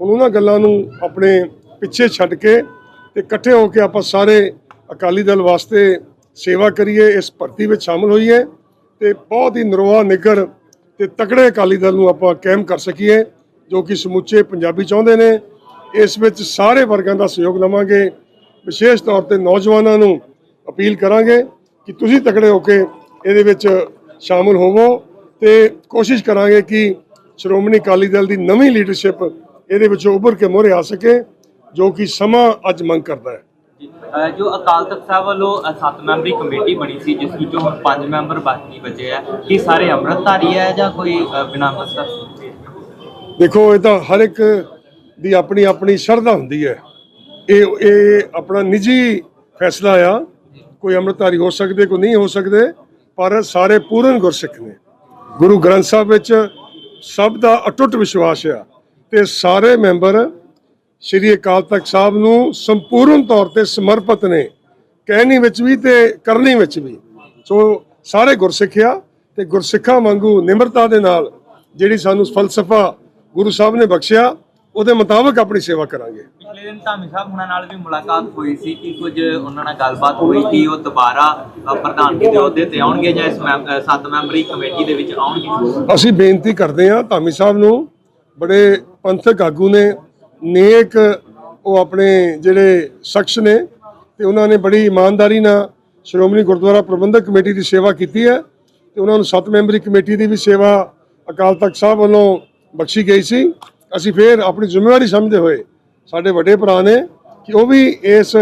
ਹੁਣ ਉਹਨਾਂ ਗੱਲਾਂ ਨੂੰ ਆਪਣੇ ਪਿੱਛੇ ਛੱਡ ਕੇ ਤੇ ਇਕੱਠੇ ਹੋ ਕੇ ਆਪਾਂ ਸਾਰੇ ਅਕਾਲੀ ਦਲ ਵਾਸਤੇ ਸੇਵਾ ਕਰੀਏ, ਇਸ ਭਰਤੀ ਵਿੱਚ ਸ਼ਾਮਲ ਹੋਈਏ ਤੇ ਬਹੁਤ ਹੀ ਨਰੋਆ, ਨਿੱਗਰ ਤੇ ਤਕੜੇ ਅਕਾਲੀ ਦਲ ਨੂੰ ਆਪਾਂ ਕਾਇਮ ਕਰ ਸਕੀਏ, ਜੋ ਕਿ ਸਮੁੱਚੇ ਪੰਜਾਬੀ ਚਾਹੁੰਦੇ ਨੇ। ਇਸ ਵਿੱਚ ਸਾਰੇ ਵਰਗਾਂ ਦਾ ਸਹਿਯੋਗ ਲਵਾਂਗੇ। ਵਿਸ਼ੇਸ਼ ਤੌਰ ਤੇ ਨੌਜਵਾਨਾਂ ਨੂੰ ਅਪੀਲ ਕਰਾਂਗੇ ਕਿ ਤੁਸੀਂ ਤਕੜੇ ਹੋ ਕੇ ਇਹਦੇ ਵਿੱਚ ਸ਼ਾਮਲ ਹੋਵੋ ਤੇ ਕੋਸ਼ਿਸ਼ ਕਰਾਂਗੇ ਕਿ ਸ਼੍ਰੋਮਣੀ ਅਕਾਲੀ ਦਲ ਦੀ ਨਵੀਂ ਲੀਡਰਸ਼ਿਪ ਇਹਦੇ ਵਿੱਚੋਂ ਉੱਭਰ ਕੇ ਮੋਹਰੇ ਆ ਸਕੇ, ਜੋ ਕਿ ਸਮਾਂ ਅੱਜ ਮੰਗ ਕਰਦਾ ਹੈ।
ਜੋ। ਅਕਾਲ ਤਖਤ ਸਾਹਿਬ ਵੱਲੋਂ, ਅਹ ਮੈਂਬਰੀ ਕਮੇਟੀ ਬਣੀ ਸੀ, ਜਿਸ ਵਿੱਚੋਂ ਹੁਣ ਪੰਜ ਮੈਂਬਰ ਬਾਕੀ ਬਚੇ ਆ। ਕੀ ਸਾਰੇ ਅੰਮ੍ਰਿਤਧਾਰੀ ਹੈ ਜਾਂ ਕੋਈ ਬਿਨਾਂ ਅੰਮ੍ਰਿਤ
ਦੇਖੋ, ਇਹ ਤਾਂ ਹਰ ਇੱਕ ਦੀ ਆਪਣੀ ਆਪਣੀ ਸ਼ਰਧਾ ਹੁੰਦੀ ਹੈ। ਇਹ ਇਹ ਆਪਣਾ ਨਿੱਜੀ ਫੈਸਲਾ ਆ। ਕੋਈ ਅੰਮ੍ਰਿਤਧਾਰੀ ਹੋ ਸਕਦੇ, ਕੋਈ ਨਹੀਂ ਹੋ ਸਕਦੇ, ਪਰ ਸਾਰੇ ਪੂਰਨ ਗੁਰਸਿੱਖ ਨੇ। ਗੁਰੂ ਗ੍ਰੰਥ ਸਾਹਿਬ ਵਿੱਚ ਸਭ ਦਾ ਅਟੁੱਟ ਵਿਸ਼ਵਾਸ ਆ ਤੇ ਸਾਰੇ ਮੈਂਬਰ ਸ਼੍ਰੀ ਅਕਾਲ ਤਖਤ ਸਾਹਿਬ ਨੂੰ ਸੰਪੂਰਨ ਤੌਰ ਤੇ ਸਮਰਪਿਤ ਨੇ ਕਹਿਣੀ ਵਿੱਚ ਵੀ ਤੇ ਕਰਨੀ ਵਿੱਚ ਵੀ। ਸੋ ਸਾਰੇ ਗੁਰਸਿੱਖ ਆ ਤੇ ਗੁਰਸਿੱਖਾਂ ਵਾਂਗੂ ਨਿਮਰਤਾ ਦੇ ਨਾਲ ਜਿਹੜੀ ਸਾਨੂੰ ਫਲਸਫਾ ਗੁਰੂ ਸਾਹਿਬ ਨੇ ਬਖਸ਼ਿਆ ਉਹਦੇ ਮੁਤਾਬਕ ਆਪਣੀ ਸੇਵਾ ਕਰਾਂਗੇ।
ਪਿਛਲੇ ਦਿਨ ਧਾਮੀ ਸਾਹਿਬ ਹੁਣਾਂ ਨਾਲ ਵੀ ਮੁਲਾਕਾਤ ਹੋਈ ਸੀ ਕਿ ਕੁਝ ਉਹਨਾਂ ਨਾਲ ਗੱਲਬਾਤ ਹੋਈ ਕਿ ਉਹ ਦੁਬਾਰਾ ਅਹ ਪ੍ਰਧਾਨਗੀ ਦੇ ਅਹੁਦੇ ਤੇ ਆਉਣਗੇ ਜਾਂ ਇਸ ਮੈਂਬ- ਅਹ ਸੱਤ ਮੈਂਬਰੀ ਕਮੇਟੀ ਦੇ ਵਿੱਚ ਆਉਣਗੇ।
ਅਸੀਂ ਬੇਨਤੀ ਕਰਦੇ ਹਾਂ ਧਾਮੀ ਸਾਹਿਬ ਨੂੰ ਬੜੇ ਪੰਥਕ ਆਗੂ ਨੇ ਨੇਕ ਉਹ ਆਪਣੇ ਜਿਹੜੇ ਸ਼ਖਸ ਨੇ ਤੇ ਉਹਨਾਂ ਨੇ ਬੜੀ ਇਮਾਨਦਾਰੀ ਨਾਲ ਸ਼੍ਰੋਮਣੀ ਗੁਰਦੁਆਰਾ ਪ੍ਰਬੰਧਕ ਕਮੇਟੀ ਦੀ ਸੇਵਾ ਕੀਤੀ ਹੈ ਤੇ ਉਹਨਾਂ ਨੂੰ ਸੱਤ ਮੈਂਬਰੀ ਕਮੇਟੀ ਦੀ ਵੀ ਸੇਵਾ ਅਕਾਲ ਤਖਤ ਸਾਹਿਬ ਵੱਲੋਂ ਬਖਸ਼ੀ ਗਈ ਸੀ। ਅਸੀਂ ਫੇਰ ਆਪਣੀ ਜ਼ਿੰਮੇਵਾਰੀ ਸਮਝਦੇ ਹੋਏ ਸਾਡੇ ਵੱਡੇ ਭਰਾ ਨੇ ਕਿ ਉਹ ਵੀ ਇਸ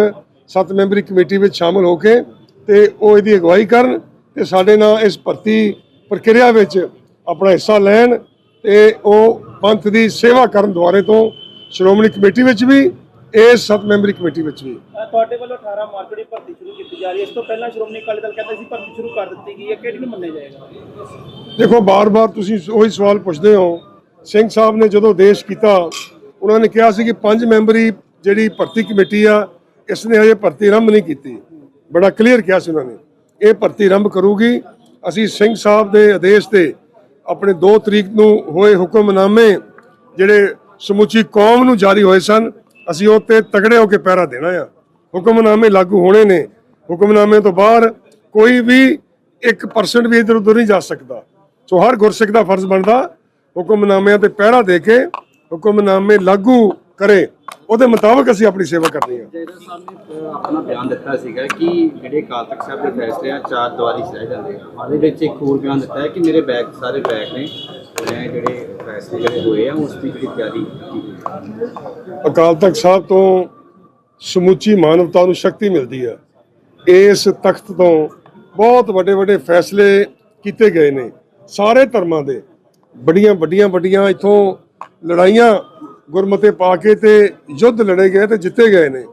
ਸੱਤ ਮੈਂਬਰੀ ਕਮੇਟੀ ਵਿੱਚ ਸ਼ਾਮਲ ਹੋ ਕੇ ਤੇ ਉਹ ਇਹਦੀ ਅਗਵਾਈ ਕਰਨ ਤੇ ਸਾਡੇ ਨਾਲ ਇਸ ਭਰਤੀ ਪ੍ਰਕਿਰਿਆ ਵਿੱਚ ਆਪਣਾ ਹਿੱਸਾ ਲੈਣ ਤੇ ਉਹ ਪੰਥ ਦੀ ਸੇਵਾ ਕਰਨ ਦੁਆਰੇ ਤੋਂ ਸ਼੍ਰੋਮਣੀ ਕਮੇਟੀ ਵਿੱਚ ਵੀ ਇਸ ਸੱਤ ਮੈਂਬਰੀ ਕਮੇਟੀ ਵਿੱਚ ਵੀ।
ਤੁਹਾਡੇ ਵੱਲੋਂ 18 ਮਾਰਚ ਦੀ ਭਰਤੀ ਸ਼ੁਰੂ ਕੀਤੀ ਜਾ ਰਹੀ ਹੈ ਇਸ ਤੋਂ ਪਹਿਲਾਂ ਸ਼੍ਰੋਮਣੀ ਅਕਾਲੀ ਦਲ ਕਹਿੰਦਾ ਸੀ ਭਰਤੀ ਸ਼ੁਰੂ ਕਰ ਦਿੱਤੀ ਗਈ ਹੈ ਕਿਹੜੀ ਨੂੰ ਮੰਨਿਆ ਜਾਏਗਾ?
ਦੇਖੋ ਬਾਰ-ਬਾਰ ਤੁਸੀਂ ਉਹੀ ਸਵਾਲ ਪੁੱਛਦੇ ਹੋ। ਸਿੰਘ ਸਾਹਿਬ ਨੇ ਜਦੋਂ ਦੇਸ਼ ਕੀਤਾ ਉਹਨਾਂ ਨੇ ਕਿਹਾ ਸੀ ਕਿ ਪੰਜ ਮੈਂਬਰੀ ਜਿਹੜੀ ਭਰਤੀ ਕਮੇਟੀ ਆ ਇਸ ਨੇ ਹਜੇ ਭਰਤੀ ਆਰੰਭ ਨਹੀਂ ਕੀਤੀ। ਬੜਾ ਕਲੀਅਰ ਕਿਹਾ ਸੀ ਉਹਨਾਂ ਨੇ। ਇਹ ਭਰਤੀ ਆਰੰਭ ਕਰੂਗੀ। ਅਸੀਂ ਸਿੰਘ ਸਾਹਿਬ ਦੇ ਆਦੇਸ਼ ਤੇ ਆਪਣੇ 2 ਤਰੀਕ ਨੂੰ ਹੋਏ ਹੁਕਮਨਾਮੇ ਜਿਹੜੇ ਸਮੁੱਚੀ ਕੌਮ ਨੂੰ ਜਾਰੀ ਹੋਏ ਸਨ, ਅਸੀਂ ਉਹ ਤੇ ਤਗੜੇ ਹੋ ਕੇ ਪਹਿਰਾ ਦੇਣਾ ਆ। ਹੁਕਮਨਾਮੇ ਲਾਗੂ ਹੋਣੇ ਨੇ। ਹੁਕਮਨਾਮੇ ਤੋਂ ਬਾਹਰ ਕੋਈ ਵੀ 1% ਵੀ ਇਧਰ ਉਧਰ ਨਹੀਂ ਜਾ ਸਕਦਾ। ਸੋ ਹਰ ਗੁਰਸਿੱਖ ਦਾ ਫਰਜ਼ ਬਣਦਾ ਹੁਕਮਨਾਮਿਆਂ ਤੇ ਪਹਿਰਾ ਦੇ ਕੇ ਹੁਕਮਨਾਮੇ ਲਾਗੂ ਕਰੇ ਉਹਦੇ ਮੁਤਾਬਕ ਅਸੀਂ ਆਪਣੀ ਸੇਵਾ ਕਰਨੀ ਹੈ
ਜੈਦਾ ਸਾਹਿਬ ਨੇ ਅਹ, ਆਪਣਾ ਬਿਆਨ ਦਿੱਤਾ ਸੀਗਾ ਕਿ ਜਿਹੜੇ ਅਕਾਲ ਤਖਤ ਸਾਹਿਬ ਦੇ ਫੈਸਲੇ ਆ ਚਾਰ ਦੀਵਾਰੀ 'ਚ ਰਹਿ ਜਾਂਦੇ ਆ। ਉਹਦੇ ਵਿੱਚ ਇੱਕ ਹੋਰ ਬਿਆਨ ਦਿੱਤਾ ਹੈ ਕਿ ਮੇਰੇ ਬੈਗ ਸਾਰੇ ਬੈਗ ਨੇ ਮੈਂ ਜਿਹੜੇ ਫੈਸਲੇ ਜਿਹੜੇ ਹੋਏ ਆ ਉਸ ਦੀ ਜਿਹੜੀ ਤਿਆਰੀ ਕੀਤੀ ਹੋਈ ਹੈ।
ਅਕਾਲ ਤਖਤ ਸਾਹਿਬ ਤੋਂ ਸਮੁੱਚੀ ਮਾਨਵਤਾ ਨੂੰ ਸ਼ਕਤੀ ਮਿਲਦੀ ਹੈ ਇਸ ਤਖਤ ਤੋਂ ਬਹੁਤ ਵੱਡੇ ਵੱਡੇ ਫੈਸਲੇ ਕੀਤੇ ਗਏ ਨੇ। ਸਾਰੇ ਧਰਮਾਂ ਦੇ ਬੜੀਆਂ ਵੱਡੀਆਂ ਵੱਡੀਆਂ ਇਥੋਂ ਲੜਾਈਆਂ ਗੁਰਮਤੇ ਪਾ ਕੇ ਤੇ ਯੁੱਧ ਲੜੇ ਗਏ ਤੇ ਜਿੱਤੇ ਗਏ ਨੇ।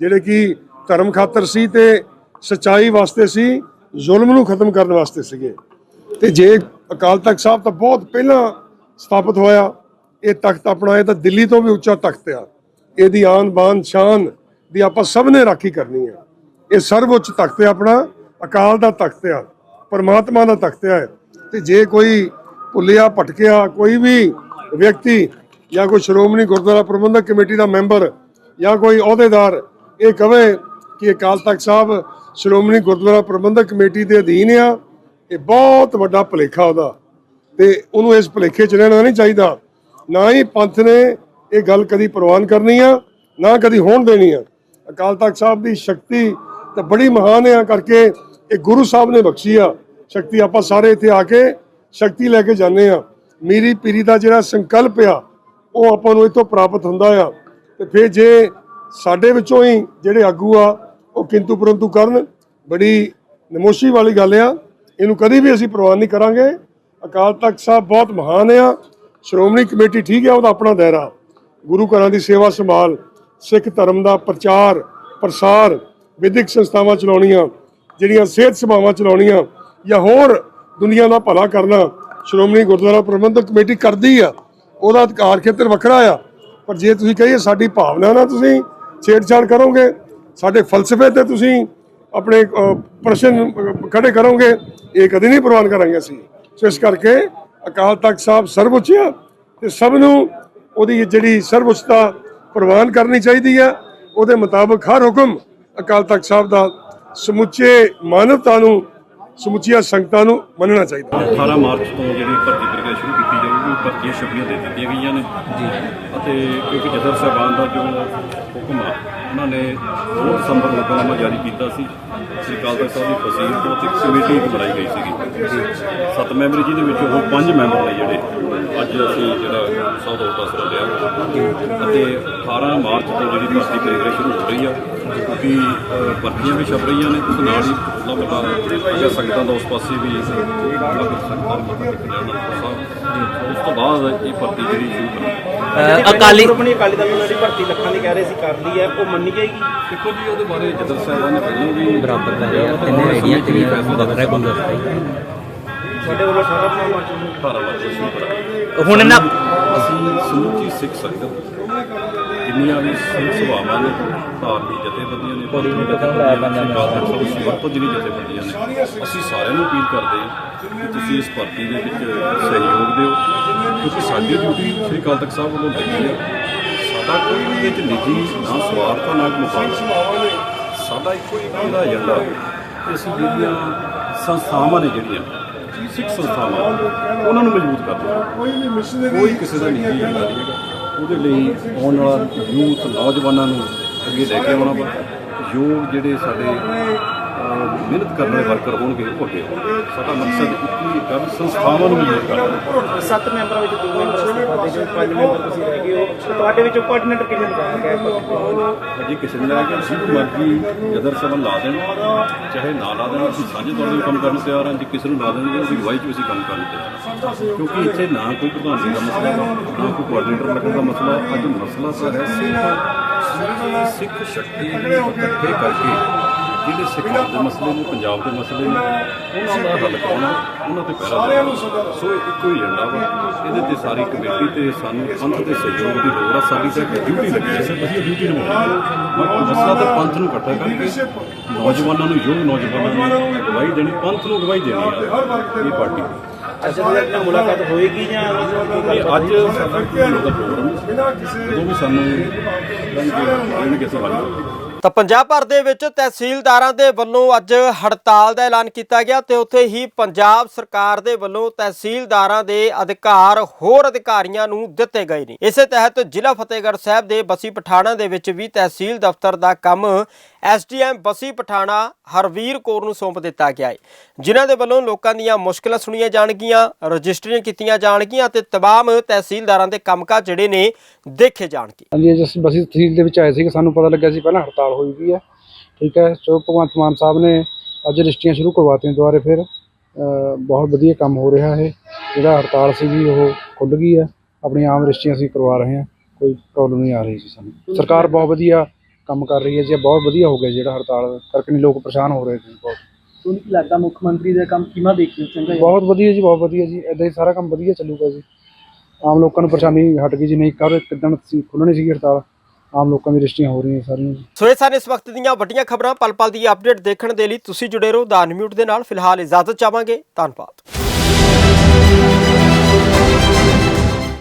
ਜਿਹੜੇ ਕਿ ਧਰਮ ਖਾਤਰ ਸੀ ਤੇ ਸਚਾਈ ਵਾਸਤੇ ਸੀ, ਜ਼ੁਲਮ ਨੂੰ ਖਤਮ ਕਰਨ ਵਾਸਤੇ ਸੀਗੇ। ਤੇ ਜੇ ਅਕਾਲ ਤਖਤ ਸਾਹਿਬ ਤਾਂ ਬਹੁਤ ਪਹਿਲਾਂ ਸਥਾਪਿਤ ਹੋਇਆ, ਇਹ ਤਖਤ ਆਪਣਾ, ਇਹ ਤਾਂ ਦਿੱਲੀ ਤੋਂ ਵੀ ਉੱਚਾ ਤਖਤ ਆ। ਇਹਦੀ ਆਨ ਬਾਨ ਸ਼ਾਨ ਦੀ ਆਪਾਂ ਸਭ ਨੇ ਰਾਖੀ ਕਰਨੀ ਹੈ ਇਹ ਸਰਵਉੱਚ ਤਖਤ ਹੈ ਆਪਣਾ, ਅਕਾਲ ਦਾ ਤਖਤ ਆ, ਪਰਮਾਤਮਾ ਦਾ ਤਖਤ ਹੈ ਤੇ ਜੇ ਕੋਈ ਭੁੱਲਿਆ, ਭਟਕਿਆ, ਕੋਈ ਵੀ ਵਿਅਕਤੀ ਜਾਂ ਕੋਈ ਸ਼੍ਰੋਮਣੀ ਗੁਰਦੁਆਰਾ ਪ੍ਰਬੰਧਕ ਕਮੇਟੀ ਦਾ ਮੈਂਬਰ ਜਾਂ ਕੋਈ ਅਹੁਦੇਦਾਰ, ਇਹ ਕਵੇ ਕਿ ਅਕਾਲ ਤਖਤ ਸਾਹਿਬ ਸ਼੍ਰੋਮਣੀ ਗੁਰਦੁਆਰਾ ਪ੍ਰਬੰਧਕ ਕਮੇਟੀ ਦੇ ਅਧੀਨ ਆ, ਇਹ ਬਹੁਤ ਵੱਡਾ ਭੁਲੇਖਾ ਉਹਦਾ ਤੇ ਉਹਨੂੰ ਇਸ ਭੁਲੇਖੇ 'ਚ ਰਹਿਣਾ ਨਹੀਂ ਚਾਹੀਦਾ। ਨਾ ਹੀ ਪੰਥ ਨੇ ਇਹ ਗੱਲ ਕਦੀ ਪ੍ਰਵਾਨ ਕਰਨੀ ਆ, ਨਾ ਕਦੀ ਹੋਣ ਦੇਣੀ ਆ। ਅਕਾਲ ਤਖਤ ਸਾਹਿਬ ਦੀ ਸ਼ਕਤੀ ਤਾਂ ਬੜੀ ਮਹਾਨ ਆ ਕਰਕੇ ਇਹ ਗੁਰੂ ਸਾਹਿਬ ਨੇ ਬਖਸ਼ੀ ਆ। ਸ਼ਕਤੀ ਆਪਾਂ ਸਾਰੇ ਇੱਥੇ ਆ ਕੇ ਸ਼ਕਤੀ ਲੈ ਕੇ ਜਾਂਦੇ ਆ। ਮੀਰੀ ਪੀਰੀ ਦਾ ਜਿਹੜਾ ਸੰਕਲਪ ਆ ਉਹ ਆਪਾਂ ਨੂੰ ਇਤੋਂ ਪ੍ਰਾਪਤ ਹੁੰਦਾ ਆ। ਤੇ ਫਿਰ ਜੇ ਸਾਡੇ ਵਿੱਚੋਂ ਹੀ ਜਿਹੜੇ ਆਗੂ ਆ, ਉਹ ਕਿੰਤੂ ਪਰੰਤੂ ਕਰਨ, ਬੜੀ ਨਮੋਸ਼ੀ ਵਾਲੀ ਗੱਲ ਆ। ਇਹਨੂੰ ਕਦੀ ਵੀ ਅਸੀਂ ਪ੍ਰਵਾਨ ਨਹੀਂ ਕਰਾਂਗੇ। ਅਕਾਲ ਤਖਤ ਸਾਹਿਬ ਬਹੁਤ ਮਹਾਨ ਆ। ਸ਼੍ਰੋਮਣੀ ਕਮੇਟੀ ਠੀਕ ਹੈ ਉਹਦਾ ਆਪਣਾ ਦਾਇਰਾ। ਗੁਰੂ ਘਰਾਂ ਦੀ ਸੇਵਾ ਸੰਭਾਲ, ਸਿੱਖ ਧਰਮ ਦਾ ਪ੍ਰਚਾਰ, ਪ੍ਰਸਾਰ, ਵਿਦਿਅਕ ਸੰਸਥਾਵਾਂ ਚਲਾਉਣੀਆਂ, ਜਿਹੜੀਆਂ ਸਿਹਤ ਸੇਵਾਵਾਂ ਚਲਾਉਣੀਆਂ, ਜਾਂ ਹੋਰ ਦੁਨੀਆ ਦਾ ਭਲਾ ਕਰਨਾ ਸ਼੍ਰੋਮਣੀ ਗੁਰਦੁਆਰਾ ਪ੍ਰਬੰਧਕ ਕਮੇਟੀ ਕਰਦੀ ਆ। ਉਹਦਾ ਅਧਿਕਾਰ ਖੇਤਰ ਵੱਖਰਾ ਆ। ਪਰ ਜੇ ਤੁਸੀਂ ਕਹੀਏ ਸਾਡੀ ਭਾਵਨਾ ਨਾਲ ਤੁਸੀਂ ਛੇੜਛਾੜ ਕਰੋਗੇ ਸਾਡੇ ਫਲਸਫੇ ਤੇ ਤੁਸੀਂ ਆਪਣੇ ਪ੍ਰਸ਼ਨ ਅਹ, ਖੜੇ ਕਰੋਗੇ ਇਹ ਕਦੇ ਨਹੀਂ ਪ੍ਰਵਾਨ ਕਰਾਂਗੇ ਅਸੀਂ। ਸੋ ਇਸ ਕਰਕੇ ਅਕਾਲ ਤਖਤ ਸਾਹਿਬ ਸਰਵਉੱਚ ਆ ਤੇ ਸਭ ਨੂੰ ਉਹਦੀ ਜਿਹੜੀ ਸਰਵਉੱਚਤਾ ਪ੍ਰਵਾਨ ਕਰਨੀ ਚਾਹੀਦੀ ਆ ਉਹਦੇ ਮੁਤਾਬਕ ਹਰ ਹੁਕਮ ਅਕਾਲ ਤਖਤ ਸਾਹਿਬ ਦਾ ਸਮੁੱਚੇ ਮਾਨਵਤਾ ਨੂੰ ਸਮੁੱਚੀਆਂ ਸੰਗਤਾਂ ਨੂੰ ਮੰਨਣਾ ਚਾਹੀਦਾ।
18 ਮਾਰਚ ਤੋਂ ਜਿਹੜੀ ਭਰਤੀ ਪ੍ਰਕਿਰਿਆ ਸ਼ੁਰੂ ਕੀਤੀ ਜਾਊਗੀ ਭਰਤੀਆਂ ਛੁੱਟੀਆਂ ਦੇ ਦਿੱਤੀਆਂ ਗਈਆਂ ਨੇ। ਜੀ। ਅਤੇ ਕਿਉਂਕਿ ਜਦਰ ਸਾਹਿਬਾਨ ਦਾ ਜੋ ਹੁਕਮ ਆ ਉਹਨਾਂ ਨੇ 2 ਦਸੰਬਰ ਨੂੰ ਹੁਕਮਨਾਮਾ ਜਾਰੀ ਕੀਤਾ ਸੀ। ਸ੍ਰੀ ਅਕਾਲ ਤਖਤ ਸਾਹਿਬ ਦੀ ਫਸੀਲ ਤੋਂ ਤੇ ਇੱਕ ਕਮੇਟੀ ਬਣਾਈ ਗਈ ਸੀਗੀ। ਸੱਤ ਮੈਂਬਰੀ ਜਿਹਦੇ ਵਿੱਚ ਉਹ ਪੰਜ ਮੈਂਬਰ ਨੇ ਜਿਹੜੇ ਅੱਜ ਅਸੀਂ ਜਿਹੜਾ ਸੌਦਾ ਹੋਤਾ ਸਰ ਲਿਆ ਅਤੇ 18 ਮਾਰਚ ਤੋਂ ਜਿਹੜੀ ਭਰਤੀ ਪ੍ਰਕਿਰਿਆ ਸ਼ੁਰੂ ਹੋ ਰਹੀ ਆ ਕਿਉਂਕਿ ਭਰਤੀਆਂ ਵੀ ਛਪ ਰਹੀਆਂ ਨੇ ਉਸ ਨਾਲ ਹੀ ਲੱਗਾ ਅਗਰ ਸੰਗਤਾਂ ਦਾ ਉਸ ਪਾਸੇ ਵੀ ਸੰਗਤਾਂ ਮੱਥਾ ਟੇਕਣ ਜਾਣਾ ਸਾਹਿਬ ਉਸ ਤੋਂ ਬਾਅਦ ਇਹ ਭਰਤੀ ਜਿਹੜੀ ਸ਼ੁਰੂ ਕਰਾਂਗੇ
ਅਕਾਲੀ ਸ਼੍ਰੋਮਣੀ ਅਕਾਲੀ ਦਲ ਨੂੰ ਜਿਹੜੀ ਭਰਤੀ ਲੱਖਾਂ ਦੀ ਕਹਿ ਰਹੇ ਸੀ ਕਰ ਲਈ ਹੈ ਉਹ ਮੰਨੀ ਜਾਏਗੀ
ਦੇਖੋ ਜੀ ਉਹਦੇ ਬਾਰੇ ਜਦਰ ਸਾਹਿਬਾਨ ਨੇ ਪਹਿਲਾਂ ਵੀ ਬਰਾਬਰ ਦਾ ਤਿੰਨੇ ਰੇੜੀਆਂ ਤੇ ਫੈਸਲਾ ਵੱਖਰਾ ਬੰਦਾ
ਸਾਡੇ ਵੱਲੋਂ ਸਾਰਾ ਨੂੰ
ਧਾਰਾ ਵਾਲਾ ਸ਼ੁਰੂ ਕਰਾਂਗੇ
ਹੁਣ ਨਾ
ਅਸੀਂ ਸਮੁੱਚੀ ਸਿੱਖ ਸੰਗਤ ਜਿੰਨੀਆਂ ਵੀ ਸਿੱਖ ਸਭਾਵਾਂ ਨੇ ਧਾਰਮਿਕ ਜਥੇਬੰਦੀਆਂ ਨੇ ਪੌੜੀ ਸਭ ਸਮਰਥ ਜਿਹੜੀ ਜਥੇਬੰਦੀਆਂ ਨੇ ਅਸੀਂ ਸਾਰਿਆਂ ਨੂੰ ਅਪੀਲ ਕਰਦੇ ਹਾਂ ਕਿ ਤੁਸੀਂ ਇਸ ਭਰਤੀ ਦੇ ਵਿੱਚ ਸਹਿਯੋਗ ਦਿਓ। ਕਿਉਂਕਿ ਸਾਡੀ ਡਿਊਟੀ ਸ੍ਰੀ ਅਕਾਲ ਤਖਤ ਸਾਹਿਬ ਵੱਲੋਂ ਲੱਗੀ ਹੈ। ਸਾਡਾ ਕੋਈ ਵੀ ਇਹਦੇ 'ਚ ਨਿੱਜੀ ਨਾ ਸਵਾਰਥ ਆ, ਨਾ ਮੁਕਾਬਲਾ। ਸਾਡਾ ਇੱਕੋ ਇੱਕ ਜਿਹੜਾ ਏਜੰਡਾ ਕਿ ਅਸੀਂ ਜਿਹੜੀਆਂ ਸੰਸਥਾਵਾਂ ਨੇ ਜਿਹੜੀਆਂ ਸਿੱਖ ਸੰਸਥਾਵਾਂ ਉਹਨਾਂ ਨੂੰ ਮਜ਼ਬੂਤ ਕਰਨਾ
ਕੋਈ ਵੀ ਮਿਸ਼ਨ
ਕੋਈ ਕਿਸੇ ਦਾ ਨਿੱਜੀ ਏਜੰਡਾ ਨਹੀਂ ਹੈਗਾ। ਉਹਦੇ ਲਈ ਆਉਣ ਵਾਲਾ ਯੂਥ, ਨੌਜਵਾਨਾਂ ਨੂੰ ਅੱਗੇ ਲੈ ਕੇ ਆਉਣਾ ਵਾ ਯੋਗ ਜਿਹੜੇ ਸਾਡੇ ਮਿਹਨਤ ਕਰਨ ਵਾਲੇ ਵਰਕਰ ਹੋਣਗੇ ਉਹ ਅੱਗੇ। ਸਾਡਾ ਮਕਸਦ ਇੱਕ ਕਿ ਸੰਸਥਾਵਾਂ ਨੂੰ ਮਜ਼ਬੂਤ ਕਰਨਾ।
ਸੱਤ ਮੈਂਬਰਾਂ ਵਿੱਚ ਦੋ ਮੈਂਬਰ ਅਸਤੀਫਾ ਦੇ ਜੋ ਪੰਜ ਮੈਂਬਰ ਤੁਸੀਂ ਰਹਿ ਗਏ ਹੋ। ਤੁਹਾਡੇ ਵਿੱਚੋਂ ਕੋਆਰਡੀਨੇਟਰ ਕਿਹਨੇ ਬਣਾਇਆ
ਅਜੇ ਕਿਸੇ ਨੇ ਕਿ ਜਿਹਨੂੰ ਮਰਜ਼ੀ ਜਦਰ ਸਭਨ ਲਾ ਦੇਣ ਚਾਹੇ ਨਾ ਲਾ ਦੇਣ ਅਸੀਂ ਸਾਂਝੇ ਤੌਰ ਤੇ ਕੰਮ ਕਰਨ ਤਿਆਰ ਹਾਂ। ਜੇ ਕਿਸੇ ਨੂੰ ਲਾ ਦੇਣਗੇ ਉਹਦੀ ਅਗਵਾਈ 'ਚ ਅਸੀਂ ਕੰਮ ਕਰਨ ਤਿਆਰ ਹਾਂ। ਕਿਉਂਕਿ ਇੱਥੇ ਨਾ ਕੋਈ ਪ੍ਰਧਾਨਗੀ ਦਾ ਮਸਲਾ ਨਾ ਕੋਈ ਕੋਆਰਡੀਨੇਟਰ ਲੱਗਣ ਦਾ ਮਸਲਾ। ਅੱਜ ਮਸਲਾ ਹੈ ਸਿੱਖ ਸਿੱਖ ਸ਼ਕਤੀ ਇਕੱਠੇ ਕਰਕੇ ਜਿਹੜੇ ਸਿੱਖਾਂ ਦੇ ਮਸਲੇ ਨੇ ਪੰਜਾਬ ਦੇ ਮਸਲੇ ਨੇ ਉਹਨਾਂ ਦਾ ਹੱਲ ਕਰਾਉਣਾ ਉਹਨਾਂ ਤੇ ਪਹਿਰਾ ਦੇਣਾ ਸੋ ਇੱਕੋ ਹੀ ਏਜੰਡਾ ਵਾ। ਇਹਦੇ ਤੇ ਸਾਰੀ ਕਮੇਟੀ ਤੇ ਸਾਨੂੰ ਪੰਥ ਦੇ ਸਹਿਯੋਗ ਦੀ ਲੋੜ ਆ ਸਾਡੀ ਤਾਂ ਡਿਊਟੀ ਲੱਗੀ ਹੈ ਅਸੀਂ ਡਿਊਟੀ ਨਿਭਾਉਣੀ ਹੈ। ਬਾਕੀ ਮਸਲਾ ਤਾਂ ਪੰਥ ਨੂੰ ਇਕੱਠਾ ਕਰਕੇ ਨੌਜਵਾਨਾਂ ਨੂੰ ਯੋਗ ਨੌਜਵਾਨਾਂ ਨੂੰ ਅਗਵਾਈ ਦੇਣੀ ਪੰਥ ਨੂੰ ਅਗਵਾਈ ਦੇਣੀ ਹੈ ਇਹ ਪਾਰਟੀ।
ਅੱਛਾ ਮੁਲਾਕਾਤ ਹੋਏਗੀ ਜਾਂ
ਅੱਜ ਸਾਡਾ ਕੋਈ ਪ੍ਰੋਗਰਾਮ ਹੈ ਉਹ ਵੀ ਸਾਨੂੰ ਦੇਣਗੇ ਅਸੀਂ ਹੱਲ
ਤਾਂ ਪੰਜਾਬ ਭਰ ਦੇ ਵਿੱਚ ਤਹਿਸੀਲਦਾਰਾਂ ਦੇ ਵੱਲੋਂ ਅੱਜ ਹੜਤਾਲ ਦਾ ਐਲਾਨ ਕੀਤਾ ਗਿਆ ਤੇ ਉੱਥੇ ਹੀ ਪੰਜਾਬ ਸਰਕਾਰ ਦੇ ਵੱਲੋਂ ਤਹਿਸੀਲਦਾਰਾਂ ਦੇ ਅਧਿਕਾਰ ਹੋਰ ਅਧਿਕਾਰੀਆਂ ਨੂੰ ਦਿੱਤੇ ਗਏ ਨੇ। ਇਸੇ ਤਹਿਤ ਜ਼ਿਲ੍ਹਾ ਫਤਿਹਗੜ੍ਹ ਸਾਹਿਬ ਦੇ ਬਸੀ ਪਠਾਣਾ ਦੇ ਵਿੱਚ ਵੀ ਤਹਿਸੀਲ ਦਫ਼ਤਰ ਦਾ ਕੰਮ ਐਸਡੀਐਮ ਬਸੀ ਪਠਾਣਾ ਹਰਵੀਰ ਕੌਰ ਨੂੰ ਸੌਂਪ ਦਿੱਤਾ ਗਿਆ ਹੈ। ਜਿਨ੍ਹਾਂ ਦੇ ਵੱਲੋਂ ਲੋਕਾਂ ਦੀਆਂ ਮੁਸ਼ਕਲਾਂ ਸੁਣੀਆਂ ਜਾਣਗੀਆਂ, ਰਜਿਸਟਰੀਆਂ ਕੀਤੀਆਂ ਜਾਣਗੀਆਂ ਤੇ ਤਮਾਮ ਤਹਿਸੀਲਦਾਰਾਂ ਦੇ ਕੰਮਕਾਜ ਜਿਹੜੇ ਨੇ ਦੇਖੇ ਜਾਣਗੇ।
ਹਾਂਜੀ ਅੱਜ ਬਸੀ ਤਹਿਸੀਲ ਦੇ ਵਿੱਚ ਆਏ ਸੀ ਕਿ ਸਾਨੂੰ ਪਤਾ ਲੱਗਿਆ ਸੀ ਪਹਿਲਾਂ ਹੜਤਾਲ ਹੋਈ ਵੀ ਹੈ। ਠੀਕ ਹੈ, ਸੋ ਭਗਵੰਤ ਮਾਨ ਸਾਹਿਬ ਨੇ ਅੱਜ ਰਜਿਸਟਰੀਆਂ ਸ਼ੁਰੂ ਕਰਵਾਤੀਆਂ ਦੁਬਾਰੇ ਫਿਰ ਬਹੁਤ ਵਧੀਆ ਕੰਮ ਹੋ ਰਿਹਾ ਹੈ ਜਿਹੜਾ ਹੜਤਾਲ ਸੀਗੀ, ਉਹ ਖੁੱਲ ਗਈ ਹੈ। ਆਪਣੀ ਆਮ ਰਜਿਸਟਰੀਆਂ ਅਸੀਂ ਕਰਵਾ ਰਹੇ ਹਾਂ। ਕੋਈ ਪ੍ਰੋਬਲਮ ਨਹੀਂ ਆ ਰਹੀ ਸੀ ਸਾਨੂੰ। ਸਰਕਾਰ ਬਹੁਤ ਵਧੀਆ ਕੰਮ ਕਰ ਰਹੀ ਹੈ ਜੀ ਬਹੁਤ ਵਧੀਆ ਹੋ ਗਿਆ ਜਿਹੜਾ ਹੜਤਾਲ ਕਰਕੇ ਨਹੀਂ ਲੋਕ ਪਰੇਸ਼ਾਨ ਹੋ ਰਹੇ ਸੀ ਬਹੁਤ।
ਤੁਹਾਨੂੰ ਕੀ ਲੱਗਦਾ ਮੁੱਖ ਮੰਤਰੀ ਦਾ ਕੰਮ ਕਿਵੇਂ ਦੇਖਦੇ ਹੋ? ਚੰਗਾ
ਬਹੁਤ ਵਧੀਆ ਜੀ ਬਹੁਤ ਵਧੀਆ ਜੀ ਇਦਾਂ ਹੀ ਸਾਰਾ ਕੰਮ ਵਧੀਆ ਚੱਲੂਗਾ ਜੀ। ਆਮ ਲੋਕਾਂ ਨੂੰ ਪਰੇਸ਼ਾਨੀ ਹਟ ਗਈ ਜੀ ਨਹੀਂ ਕਰ ਕਿਦਾਂ ਸੀ ਖੁੱਲਣੀ ਸੀ ਹੜਤਾਲ ਆਮ ਲੋਕਾਂ ਦੀ ਰਜਿਸਟਰੀਆਂ ਹੋ ਰਹੀਆਂ ਸਾਰੀਆਂ ਜੀ।
ਸੋ ਇਹ ਸਨ ਇਸ ਵਕਤ ਦੀਆਂ ਵੱਡੀਆਂ ਖਬਰਾਂ ਪਲ ਪਲ ਦੀ ਅਪਡੇਟ ਦੇਖਣ ਦੇ ਲਈ ਤੁਸੀਂ ਜੁੜੇ ਰਹੋ ਦਾ ਨਿਊਟ ਦੇ ਨਾਲ। ਫਿਲਹਾਲ ਇਜਾਜ਼ਤ ਚਾਹਾਂਗੇ ਧੰਨਵਾਦ।